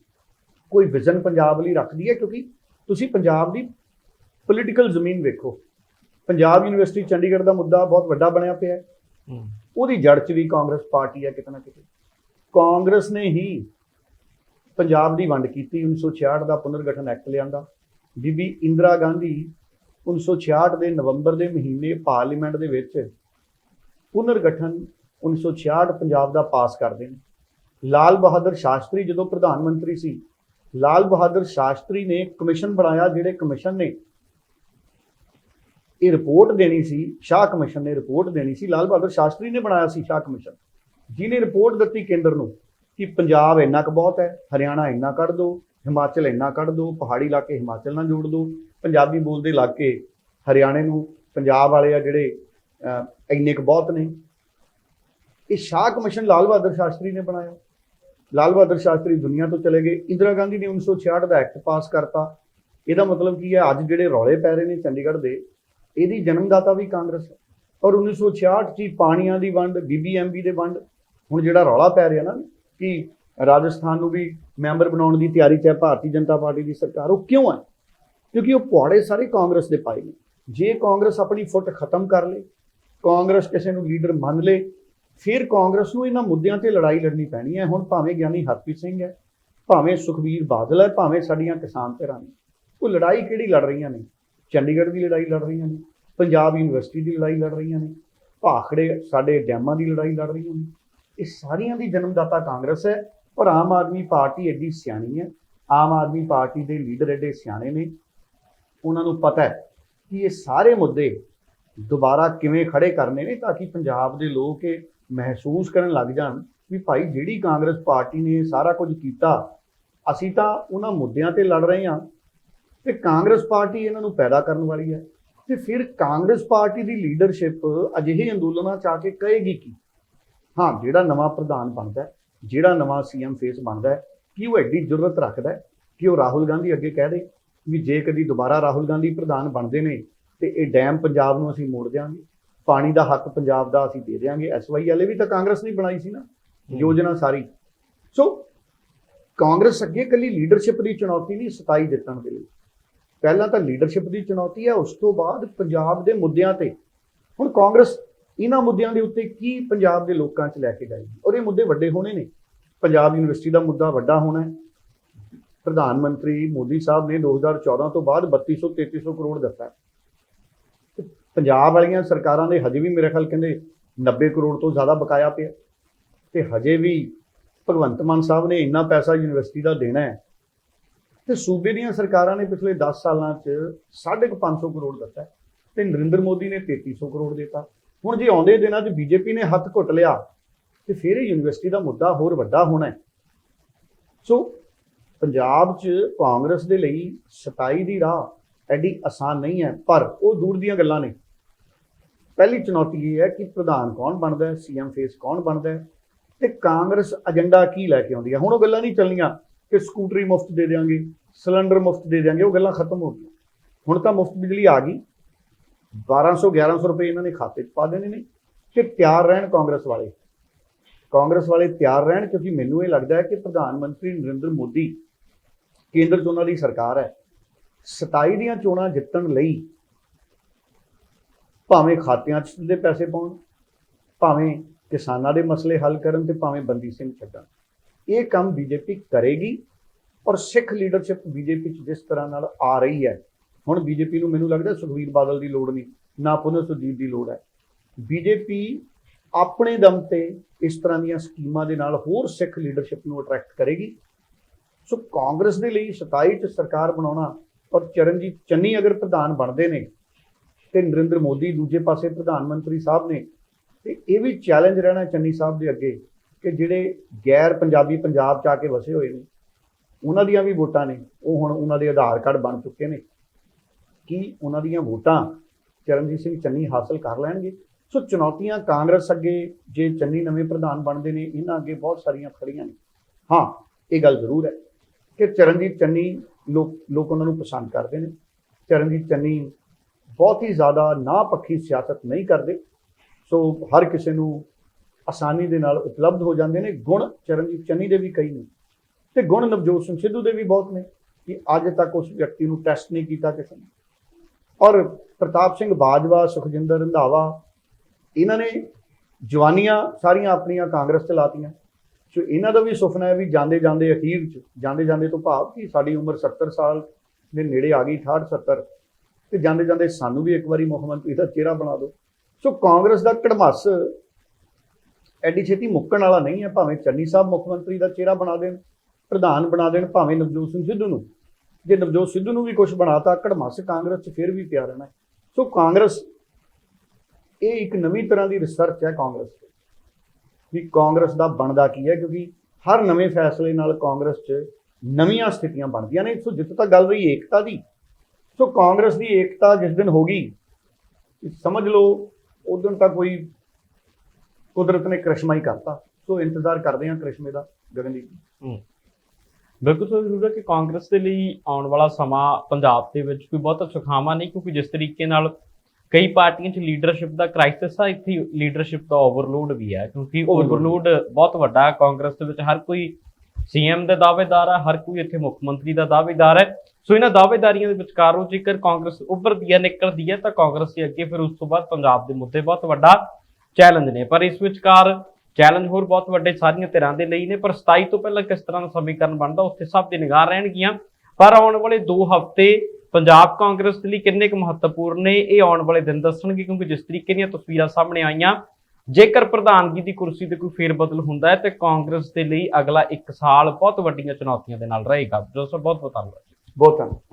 ਕੋਈ ਵਿਜ਼ਨ ਪੰਜਾਬ ਲਈ ਰੱਖਦੀ ਹੈ ਕਿਉਂਕਿ ਤੁਸੀਂ ਪੰਜਾਬ ਦੀ ਪੋਲੀਟੀਕਲ ਜ਼ਮੀਨ ਵੇਖੋ। ਪੰਜਾਬ ਯੂਨੀਵਰਸਿਟੀ ਚੰਡੀਗੜ੍ਹ ਦਾ ਮੁੱਦਾ ਬਹੁਤ ਵੱਡਾ ਬਣਿਆ ਪਿਆ ਹੈ। ਉਹਦੀ ਜੜ 'ਚ ਵੀ ਕਾਂਗਰਸ ਪਾਰਟੀ ਹੈ ਕਿਤੇ ਨਾ ਕਿਤੇ। ਕਾਂਗਰਸ ਨੇ ਹੀ ਪੰਜਾਬ ਦੀ ਵੰਡ ਕੀਤੀ 1966 ਦਾ ਪੁਨਰਗਠਨ ਐਕਟ ਲਿਆਂਦਾ। ਬੀਬੀ ਇੰਦਰਾ ਗਾਂਧੀ 1966 ਦੇ ਨਵੰਬਰ ਦੇ ਮਹੀਨੇ ਪਾਰਲੀਮੈਂਟ ਦੇ ਵਿੱਚ ਪੁਨਰਗਠਨ 1966 ਪੰਜਾਬ ਦਾ ਪਾਸ ਕਰਦੇ ਨੇ। ਲਾਲ ਬਹਾਦਰ ਸ਼ਾਸਤਰੀ ਜਦੋਂ ਪ੍ਰਧਾਨ ਮੰਤਰੀ ਸੀ ਲਾਲ ਬਹਾਦਰ ਸ਼ਾਸਤਰੀ ਨੇ ਕਮਿਸ਼ਨ ਬਣਾਇਆ, ਜਿਹੜੇ ਕਮਿਸ਼ਨ ਨੇ ਇਹ ਰਿਪੋਰਟ ਦੇਣੀ ਸੀ, ਸ਼ਾਹ ਕਮਿਸ਼ਨ ਨੇ ਰਿਪੋਰਟ ਦੇਣੀ ਸੀ, ਲਾਲ ਬਹਾਦਰ ਸ਼ਾਸਤਰੀ ਨੇ ਬਣਾਇਆ ਸੀ ਸ਼ਾਹ ਕਮਿਸ਼ਨ। ਜਿਹਨੇ ਰਿਪੋਰਟ ਦਿੱਤੀ ਕੇਂਦਰ ਨੂੰ ਕਿ ਪੰਜਾਬ ਇੰਨਾ ਕੁ ਬਹੁਤ ਹੈ, ਹਰਿਆਣਾ ਇੰਨਾ ਕੱਢ ਦਿਓ ਹਿਮਾਚਲ ਇੰਨਾ ਕੱਢ ਦਿਓ ਪਹਾੜੀ ਇਲਾਕੇ ਹਿਮਾਚਲ ਨਾਲ ਜੋੜ ਦਿਓ ਪੰਜਾਬੀ ਬੋਲਦੇ ਇਲਾਕੇ ਹਰਿਆਣੇ ਨੂੰ, ਪੰਜਾਬ ਵਾਲੇ ਆ ਜਿਹੜੇ ਇੰਨੇ ਕੁ ਬਹੁਤ ਨੇ। ਇਹ ਸ਼ਾਹ ਕਮਿਸ਼ਨ ਲਾਲ ਬਹਾਦਰ ਸ਼ਾਸਤਰੀ ਨੇ ਬਣਾਇਆ। ਲਾਲ ਬਹਾਦਰ ਸ਼ਾਸਤਰੀ ਦੁਨੀਆ ਤੋਂ ਚਲੇ ਗਏ। ਇੰਦਰਾ ਗਾਂਧੀ ਨੇ 1966 ਦਾ ਐਕਟ ਪਾਸ ਕਰਤਾ। ਇਹਦਾ ਮਤਲਬ ਕੀ ਹੈ, ਅੱਜ ਜਿਹੜੇ ਰੌਲੇ ਪੈ ਰਹੇ ਨੇ ਚੰਡੀਗੜ੍ਹ ਦੇ, ਇਹਦੀ ਜਨਮਦਾਤਾ ਵੀ ਕਾਂਗਰਸ ਹੈ। ਔਰ 1966 ਚ ਹੀ ਪਾਣੀਆਂ ਦੀ ਵੰਡ ਬੀਬੀਐਮਬੀ ਦੇ ਵੰਡ, ਹੁਣ ਜਿਹੜਾ ਰੌਲਾ ਪੈ ਰਿਹਾ ਨਾ, ਕਿ ਰਾਜਸਥਾਨ ਨੂੰ ਵੀ ਮੈਂਬਰ ਬਣਾਉਣ ਦੀ ਤਿਆਰੀ ਚ ਹੈ, ਭਾਰਤੀ ਜਨਤਾ ਪਾਰਟੀ ਦੀ ਸਰਕਾਰ, ਉਹ ਕਿਉਂ ਹੈ? ਕਿਉਂਕਿ ਉਹ ਪੁਆੜੇ ਸਾਰੇ ਕਾਂਗਰਸ ਦੇ ਪਾਏ ਨੇ। ਜੇ ਕਾਂਗਰਸ ਆਪਣੀ ਫੁੱਟ ਖਤਮ ਕਰ ਲੇ, ਕਾਂਗਰਸ ਕਿਸੇ ਨੂੰ ਲੀਡਰ ਮੰਨ ਲੇ ਫਿਰ ਕਾਂਗਰਸ ਨੂੰ ਇਹਨਾਂ ਮੁੱਦਿਆਂ ਤੇ ਲੜਾਈ ਲੜਨੀ ਪੈਣੀ ਹੈ। ਹੁਣ ਭਾਵੇਂ ਗਿਆਨੀ ਹਰਪ੍ਰੀਤ ਸਿੰਘ ਹੈ, ਭਾਵੇਂ ਸੁਖਬੀਰ ਬਾਦਲ ਹੈ, ਭਾਵੇਂ ਸਾਡੀਆਂ ਕਿਸਾਨ ਧਿਰਾਂ ਨੇ। ਉਹ ਲੜਾਈ ਕਿਹੜੀ ਲੜ ਰਹੀਆਂ ਨੇ? ਚੰਡੀਗੜ੍ਹ ਦੀ ਲੜਾਈ ਲੜ ਰਹੀਆਂ ਨੇ, ਪੰਜਾਬ ਯੂਨੀਵਰਸਿਟੀ ਦੀ ਲੜਾਈ ਲੜ ਰਹੀਆਂ ਨੇ, ਭਾਖੜੇ ਸਾਡੇ ਡੈਮਾਂ ਦੀ ਲੜਾਈ ਲੜ ਰਹੀਆਂ ਨੇ। ਇਹ ਸਾਰੀਆਂ ਦੀ ਜਨਮਦਾਤਾ ਕਾਂਗਰਸ ਹੈ ਔਰ ਆਮ ਆਦਮੀ ਪਾਰਟੀ ਐਡੀ ਸਿਆਣੀ ਹੈ। ਆਮ ਆਦਮੀ ਪਾਰਟੀ ਦੇ ਲੀਡਰ ਐਡੇ ਸਿਆਣੇ ਨੇ। ਉਹਨਾਂ ਨੂੰ ਪਤਾ ਹੈ ਕਿ ਇਹ ਸਾਰੇ ਮੁੱਦੇ ਦੁਬਾਰਾ ਕਿਵੇਂ ਖੜੇ ਕਰਨੇ ਨੇ ਤਾਂ ਕਿ ਪੰਜਾਬ ਦੇ ਲੋਕ ਇਹ ਮਹਿਸੂਸ ਕਰਨ ਲੱਗ ਜਾਣ ਵੀ ਭਾਈ ਜਿਹੜੀ ਕਾਂਗਰਸ ਪਾਰਟੀ ਨੇ ਸਾਰਾ ਕੁਝ ਕੀਤਾ, ਅਸੀਂ ਤਾਂ ਉਹਨਾਂ ਮੁੱਦਿਆਂ ਤੇ ਲੜ ਰਹੇ ਹਾਂ ਤੇ ਕਾਂਗਰਸ ਪਾਰਟੀ ਇਹਨਾਂ ਨੂੰ ਪੈਦਾ ਕਰਨ ਵਾਲੀ ਹੈ ਤੇ ਫਿਰ ਕਾਂਗਰਸ ਪਾਰਟੀ ਦੀ ਲੀਡਰਸ਼ਿਪ ਅਜਿਹੇ ਅੰਦੋਲਨਾਂ ਚ ਆ ਕੇ ਕਹੇਗੀ ਕੀ? ਹਾਂ, ਜਿਹੜਾ ਨਵਾਂ ਪ੍ਰਧਾਨ ਬਣਦਾ ਹੈ, ਜਿਹੜਾ ਨਵਾਂ ਸੀਐਮ ਫੇਸ ਬਣਦਾ ਹੈ, ਕੀ ਉਹ ਐਡੀ ਜ਼ਰੂਰਤ ਰੱਖਦਾ ਹੈ ਕਿ ਉਹ ਰਾਹੁਲ ਗਾਂਧੀ ਅੱਗੇ ਕਹਿ ਦੇ ਵੀ ਜੇ ਕਦੀ ਦੁਬਾਰਾ ਰਾਹੁਲ ਗਾਂਧੀ ਪ੍ਰਧਾਨ ਬਣਦੇ ਨੇ ਤੇ ਇਹ ਡੈਮ ਪੰਜਾਬ ਨੂੰ ਅਸੀਂ ਮੋੜ ਦਿਆਂਗੇ? ਪਾਣੀ ਦਾ ਹੱਕ ਪੰਜਾਬ ਦਾ ਅਸੀਂ ਦੇ ਐਸਵਾਈ ਵਾਲੇ ਵੀ ਤਾਂ ਕਾਂਗਰਸ ਨੇ ਬਣਾਈ ਸੀ ਨਾ ਯੋਜਨਾ ਸਾਰੀ। ਸੋ ਕਾਂਗਰਸ ਅੱਗੇ ਕੱਲੀ ਲੀਡਰਸ਼ਿਪ ਦੀ ਚੁਣੌਤੀ ਨਹੀਂ 27 ਜਿੱਤਣ ਦੇ ਲਈ। ਪਹਿਲਾਂ ਤਾਂ ਲੀਡਰਸ਼ਿਪ ਦੀ ਚੁਣੌਤੀ ਹੈ ਉਸ ਤੋਂ ਬਾਅਦ ਪੰਜਾਬ ਦੇ ਮੁੱਦਿਆਂ ਤੇ। ਹੁਣ ਕਾਂਗਰਸ ਇਹਨਾਂ ਮੁੱਦਿਆਂ ਦੇ ਉੱਤੇ ਕੀ ਪੰਜਾਬ ਦੇ ਲੋਕਾਂ 'ਚ ਲੈ ਕੇ ਜਾਏਗੀ? ਔਰ ਇਹ ਮੁੱਦੇ ਵੱਡੇ ਹੋਣੇ ਨੇ। ਪੰਜਾਬ ਯੂਨੀਵਰਸਿਟੀ ਦਾ ਮੁੱਦਾ ਵੱਡਾ ਹੋਣਾ ਹੈ। ਪ੍ਰਧਾਨ ਮੰਤਰੀ ਮੋਦੀ ਸਾਹਿਬ ਨੇ 2014 ਤੋਂ ਬਾਅਦ 3200 3300 ਕਰੋੜ ਦਿੱਤਾ ਪੰਜਾਬ ਵਾਲੀਆਂ ਸਰਕਾਰਾਂ ਦੇ ਹਜੇ ਵੀ ਮੇਰੇ ਖਿਆਲ ਕਹਿੰਦੇ 90 ਕਰੋੜ ਤੋਂ ਜ਼ਿਆਦਾ ਬਕਾਇਆ ਪਿਆ। ਤੇ ਹਜੇ ਵੀ ਭਗਵੰਤ ਮਾਨ ਸਾਹਿਬ ਨੇ ਇੰਨਾ ਪੈਸਾ ਯੂਨੀਵਰਸਿਟੀ ਦਾ ਦੇਣਾ ਹੈ। ਤੇ ਸੂਬੇ ਦੀਆਂ ਸਰਕਾਰਾਂ ਨੇ ਪਿਛਲੇ 10 ਸਾਲਾਂ 'ਚ 550 ਕਰੋੜ ਦਿੱਤਾ ਹੈ ਤੇ ਨਰਿੰਦਰ ਮੋਦੀ ਨੇ 3300 ਕਰੋੜ ਦਿੱਤਾ। ਹੁਣ ਜੇ ਆਉਂਦੇ ਦਿਨਾਂ 'ਚ ਬੀਜੇਪੀ ਨੇ ਹੱਥ ਘੁੱਟ ਲਿਆ, ਤੇ ਫਿਰ ਇਹ ਯੂਨੀਵਰਸਿਟੀ ਦਾ ਮੁੱਦਾ ਹੋਰ ਵੱਡਾ ਹੋਣਾ ਸੋ ਪੰਜਾਬ 'ਚ ਕਾਂਗਰਸ ਦੇ ਲਈ 27 ਦੀ ਰਾਹ ਐਡੀ ਆਸਾਨ ਨਹੀਂ ਹੈ, ਪਰ ਉਹ ਦੂਰ ਦੀਆਂ ਗੱਲਾਂ ਨੇ। ਪਹਿਲੀ ਚੁਣੌਤੀ ਇਹ ਹੈ ਕਿ ਪ੍ਰਧਾਨ ਕੌਣ ਬਣਦਾ ਹੈ ਸੀਐਮ ਫੇਸ ਕੌਣ ਬਣਦਾ ਹੈ ਤੇ ਕਾਂਗਰਸ ਏਜੰਡਾ ਕੀ ਲੈ ਕੇ ਆਉਂਦੀ ਹੈ? ਹੁਣ ਉਹ ਗੱਲਾਂ ਨਹੀਂ ਚੱਲਣੀਆਂ ਕਿ ਸਕੂਟਰੀ ਮੁਫਤ ਦੇ ਦੇਵਾਂਗੇ ਸਿਲੰਡਰ ਮੁਫਤ ਦੇ ਦੇਵਾਂਗੇ ਉਹ ਗੱਲਾਂ ਖਤਮ ਹੋ ਗਈਆਂ। ਹੁਣ ਤਾਂ ਮੁਫਤ ਬਿਜਲੀ ਆ ਗਈ। 1200 1100 ਰੁਪਏ ਇਹਨਾਂ ਨੇ ਖਾਤੇ 'ਚ ਪਾ ਦੇਣੇ ਨੇ ਕਿ ਤਿਆਰ ਰਹਿਣ ਕਾਂਗਰਸ ਵਾਲੇ। ਕਾਂਗਰਸ ਵਾਲੇ ਤਿਆਰ ਰਹਿਣ ਕਿਉਂਕਿ ਮੈਨੂੰ ਇਹ ਲੱਗਦਾ ਹੈ ਕਿ ਪ੍ਰਧਾਨ ਮੰਤਰੀ ਨਰਿੰਦਰ ਮੋਦੀ ਕੇਂਦਰ 'ਚ ਉਹਨਾਂ ਦੀ ਸਰਕਾਰ ਹੈ। 27 ਦੀਆਂ ਚੋਣਾਂ ਜਿੱਤਣ ਲਈ ਭਾਵੇਂ ਖਾਤਿਆਂ 'ਚ ਦੇ ਪੈਸੇ ਪਾਉਣ, ਭਾਵੇਂ ਕਿਸਾਨਾਂ ਦੇ ਮਸਲੇ ਹੱਲ ਕਰਨ ਤੇ ਭਾਵੇਂ ਬੰਦੀ ਸਿੰਘ ਛੱਡਣ। ਇਹ ਕੰਮ ਬੀਜੇਪੀ ਕਰੇਗੀ ਔਰ ਸਿੱਖ ਲੀਡਰਸ਼ਿਪ ਬੀਜੇਪੀ 'ਚ ਜਿਸ ਤਰ੍ਹਾਂ ਨਾਲ ਆ ਰਹੀ ਹੈ, ਹੁਣ ਬੀਜੇਪੀ ਨੂੰ ਮੈਨੂੰ ਲੱਗਦਾ ਸੁਖਬੀਰ ਬਾਦਲ ਦੀ ਲੋੜ ਨਹੀਂ, ਨਾ ਪੁਨਰ ਸੁਦੀਪ ਦੀ ਲੋੜ ਹੈ। ਬੀਜੇਪੀ ਆਪਣੇ ਦਮ ਤੇ ਇਸ ਤਰ੍ਹਾਂ ਦੀਆਂ ਸਕੀਮਾਂ ਦੇ ਨਾਲ ਹੋਰ ਸਿੱਖ ਲੀਡਰਸ਼ਿਪ ਨੂੰ ਅਟਰੈਕਟ ਕਰੇਗੀ। ਸੋ ਕਾਂਗਰਸ ਦੇ ਲਈ 27 ਚ ਸਰਕਾਰ ਬਣਾਉਣਾ ਔਰ ਚਰਨਜੀਤ ਚੰਨੀ ਅਗਰ ਪ੍ਰਧਾਨ ਬਣਦੇ ਨੇ ਤੇ ਨਰਿੰਦਰ ਮੋਦੀ, ਦੂਜੇ ਪਾਸੇ ਪ੍ਰਧਾਨ ਮੰਤਰੀ ਸਾਹਿਬ ਨੇ। ਤੇ ਇਹ ਵੀ ਚੈਲੰਜ ਰਹਿਣਾ ਚੰਨੀ ਸਾਹਿਬ ਦੇ ਅੱਗੇ ਕਿ ਜਿਹੜੇ ਗੈਰ ਪੰਜਾਬੀ ਪੰਜਾਬ ਚ ਆ ਕੇ ਵਸੇ ਹੋਏ ਨੇ, ਉਹਨਾਂ ਦੀਆਂ ਵੀ ਵੋਟਾਂ ਨੇ, ਉਹ ਹੁਣ ਉਹਨਾਂ ਦੇ ਆਧਾਰ ਕਾਰਡ ਬਣ ਚੁੱਕੇ ਨੇ। ਕੀ ਉਹਨਾਂ ਦੀਆਂ ਵੋਟਾਂ ਚਰਨਜੀਤ ਸਿੰਘ ਚੰਨੀ ਹਾਸਲ ਕਰ ਲੈਣਗੇ? ਸੋ ਚੁਣੌਤੀਆਂ ਕਾਂਗਰਸ ਅੱਗੇ, ਜੇ ਚੰਨੀ ਨਵੇਂ ਪ੍ਰਧਾਨ ਬਣਦੇ ਨੇ, ਇਹਨਾਂ ਅੱਗੇ ਬਹੁਤ ਸਾਰੀਆਂ ਖੜੀਆਂ ਨੇ। ਹਾਂ, ਇਹ ਗੱਲ ਜ਼ਰੂਰ ਹੈ ਕਿ ਚਰਨਜੀਤ ਚੰਨੀ ਲੋਕ ਲੋਕ ਉਹਨਾਂ ਨੂੰ ਪਸੰਦ ਕਰਦੇ ਨੇ। ਚਰਨਜੀਤ ਚੰਨੀ ਬਹੁਤ ਹੀ ਜ਼ਿਆਦਾ ਨਾ ਪੱਖੀ ਸਿਆਸਤ ਨਹੀਂ ਕਰਦੇ। ਸੋ ਹਰ ਕਿਸੇ ਨੂੰ ਆਸਾਨੀ ਦੇ ਨਾਲ ਉਪਲਬਧ ਹੋ ਜਾਂਦੇ ਨੇ। ਗੁਣ ਚਰਨਜੀਤ ਚੰਨੀ ਦੇ ਵੀ ਕਈ ਨੇ ਤੇ ਗੁਣ ਨਵਜੋਤ ਸਿੰਘ ਸਿੱਧੂ ਦੇ ਵੀ ਬਹੁਤ ਨੇ ਕਿ ਅੱਜ ਤੱਕ ਉਸ ਵਿਅਕਤੀ ਨੂੰ ਟੈਸਟ ਨਹੀਂ ਕੀਤਾ ਕਿਸੇ ਨੇ। ਔਰ ਪ੍ਰਤਾਪ ਸਿੰਘ ਬਾਜਵਾ, ਸੁਖਜਿੰਦਰ ਰੰਧਾਵਾ, ਇਹਨਾਂ ਨੇ ਜਵਾਨੀਆਂ ਸਾਰੀਆਂ ਆਪਣੀਆਂ ਕਾਂਗਰਸ ਚ ਲਾਤੀਆਂ। ਸੋ ਇਹਨਾਂ ਦਾ ਵੀ ਸੁਪਨਾ ਹੈ ਵੀ ਜਾਂਦੇ ਜਾਂਦੇ ਅਖੀਰ ਚ, ਜਾਂਦੇ ਜਾਂਦੇ ਤੋਂ ਭਾਵ ਕਿ ਸਾਡੀ ਉਮਰ 70 ਸਾਲ ਦੇ ਨੇੜੇ ਆ ਗਈ 68 70 ਤੇ ਜਾਂਦੇ ਜਾਂਦੇ ਸਾਨੂੰ ਵੀ ਇੱਕ ਵਾਰੀ ਮੁੱਖ ਮੰਤਰੀ ਦਾ ਚਿਹਰਾ ਬਣਾ ਦਿਓ। ਸੋ ਕਾਂਗਰਸ ਦਾ ਕੜਮੱਸ ਐਡੀ ਛੇਤੀ ਮੁੱਕਣ ਵਾਲਾ ਨਹੀਂ ਹੈ, ਭਾਵੇਂ ਚੰਨੀ ਸਾਹਿਬ ਮੁੱਖ ਮੰਤਰੀ ਦਾ ਚਿਹਰਾ ਬਣਾ ਦੇਣ, ਪ੍ਰਧਾਨ ਬਣਾ ਦੇਣ, ਭਾਵੇਂ ਨਵਜੋਤ ਸਿੰਘ ਸਿੱਧੂ ਨੂੰ। ਜੇ ਨਵਜੋਤ ਸਿੱਧੂ ਨੂੰ ਵੀ ਕੁਝ ਬਣਾਤਾ ਕੜਮੱਸ ਕਾਂਗਰਸ 'ਚ ਫਿਰ ਵੀ ਪਿਆ ਰਹਿਣਾ ਸੋ ਕਾਂਗਰਸ, ਇਹ ਇੱਕ ਨਵੀਂ ਤਰ੍ਹਾਂ ਦੀ ਰਿਸਰਚ ਹੈ ਕਾਂਗਰਸ 'ਚ। ਵੀ ਕਾਂਗਰਸ ਦਾ ਬਣਦਾ ਕੀ ਹੈ, ਕਿਉਂਕਿ ਹਰ ਨਵੇਂ ਫੈਸਲੇ ਨਾਲ ਕਾਂਗਰਸ 'ਚ ਨਵੀਆਂ ਸਥਿਤੀਆਂ ਬਣਦੀਆਂ ਨੇ। ਸੋ ਜਿੱਥੇ ਤੱਕ ਗੱਲ ਰਹੀ ਏਕਤਾ ਦੀ ਸੋ ਕਾਂਗਰਸ ਦੀ ਏਕਤਾ ਜਿਸ ਦਿਨ ਹੋਗੀ ਸਮਝ ਲਓ, ਉਸ ਦਿਨ ਤਾਂ ਕੋਈ ਕੁਦਰਤ ਨੇ ਕ੍ਰਿਸ਼ਮਾ ਹੀ ਕਰਤਾ। ਸੋ ਇੰਤਜ਼ਾਰ ਕਰਦੇ ਹਾਂ ਕ੍ਰਿਸ਼ਮੇ ਦਾ ਗਗਨਦੀਪ ਜੀ। ਬਿਲਕੁਲ ਸੋ ਜ਼ਰੂਰ ਹੈ ਕਿ ਕਾਂਗਰਸ ਦੇ ਲਈ ਆਉਣ ਵਾਲਾ ਸਮਾਂ ਪੰਜਾਬ ਦੇ ਵਿੱਚ ਕੋਈ ਬਹੁਤਾ ਸੁਖਾਵਾਂ ਨਹੀਂ ਕਿਉਂਕਿ ਜਿਸ ਤਰੀਕੇ ਨਾਲ ਕਈ ਪਾਰਟੀਆਂ 'ਚ ਲੀਡਰਸ਼ਿਪ ਦਾ ਕ੍ਰਾਈਸਿਸ ਆ, ਇੱਥੇ ਲੀਡਰਸ਼ਿਪ ਦਾ ਓਵਰਲੋਡ ਵੀ ਹੈ, ਕਿਉਂਕਿ ਓਵਰਲੋਡ ਬਹੁਤ ਵੱਡਾ ਕਾਂਗਰਸ ਦੇ ਵਿੱਚ। ਹਰ ਕੋਈ ਸੀਐਮ ਦਾ ਦਾਅਵੇਦਾਰ ਹੈ ਹਰ ਕੋਈ ਇੱਥੇ ਮੁੱਖ ਮੰਤਰੀ ਦਾ ਦਾਅਵੇਦਾਰ ਹੈ। ਸੋ ਇਹਨਾਂ ਦਾਅਵੇਦਾਰੀਆਂ ਦੇ ਵਿਚਕਾਰੋਂ ਜੇਕਰ ਕਾਂਗਰਸ ਉੱਭਰਦੀ ਹੈ ਨਿਕਲਦੀ ਹੈ ਤਾਂ ਕਾਂਗਰਸ ਦੇ ਅੱਗੇ ਫਿਰ ਉਸ ਤੋਂ ਬਾਅਦ ਪੰਜਾਬ ਦੇ ਮੁੱਦੇ ਬਹੁਤ ਵੱਡਾ ਚੈਲੰਜ ਨੇ। ਪਰ ਇਸ ਵਿਚਕਾਰ ਚੈਲੰਜ ਹੋਰ ਬਹੁਤ ਵੱਡੇ ਸਾਰੀਆਂ ਧਿਰਾਂ ਦੇ ਲਈ ਨੇ। ਪਰ 27 ਤੋਂ ਪਹਿਲਾਂ ਕਿਸ ਤਰ੍ਹਾਂ ਦਾ ਸਮੀਕਰਨ ਬਣਦਾ, ਉੱਥੇ ਸਭ ਦੀ ਨਿਗਾਹ ਰਹਿਣਗੀਆਂ। ਪਰ ਆਉਣ ਵਾਲੇ 2 ਹਫ਼ਤੇ ਪੰਜਾਬ ਕਾਂਗਰਸ ਦੇ ਲਈ ਕਿੰਨੇ ਕੁ ਮਹੱਤਵਪੂਰਨ ਨੇ, ਇਹ ਆਉਣ ਵਾਲੇ ਦਿਨ ਦੱਸਣਗੇ, ਕਿਉਂਕਿ ਜਿਸ ਤਰੀਕੇ ਦੀਆਂ ਤਸਵੀਰਾਂ ਸਾਹਮਣੇ ਆਈਆਂ ਜੇਕਰ ਪ੍ਰਧਾਨਗੀ ਦੀ ਕੁਰਸੀ ਤੇ ਕੋਈ ਫੇਰ ਬਦਲ ਹੁੰਦਾ ਹੈ, ਤੇ ਕਾਂਗਰਸ ਦੇ ਲਈ ਅਗਲਾ 1 ਸਾਲ ਬਹੁਤ ਵੱਡੀਆਂ ਚੁਣੌਤੀਆਂ ਦੇ ਨਾਲ ਰਹੇਗਾ। ਜੋ ਸਭ ਬਹੁਤ ਬਹੁਤ ਧੰਨਵਾਦ ਬਹੁਤ ਧੰਨਵਾਦ।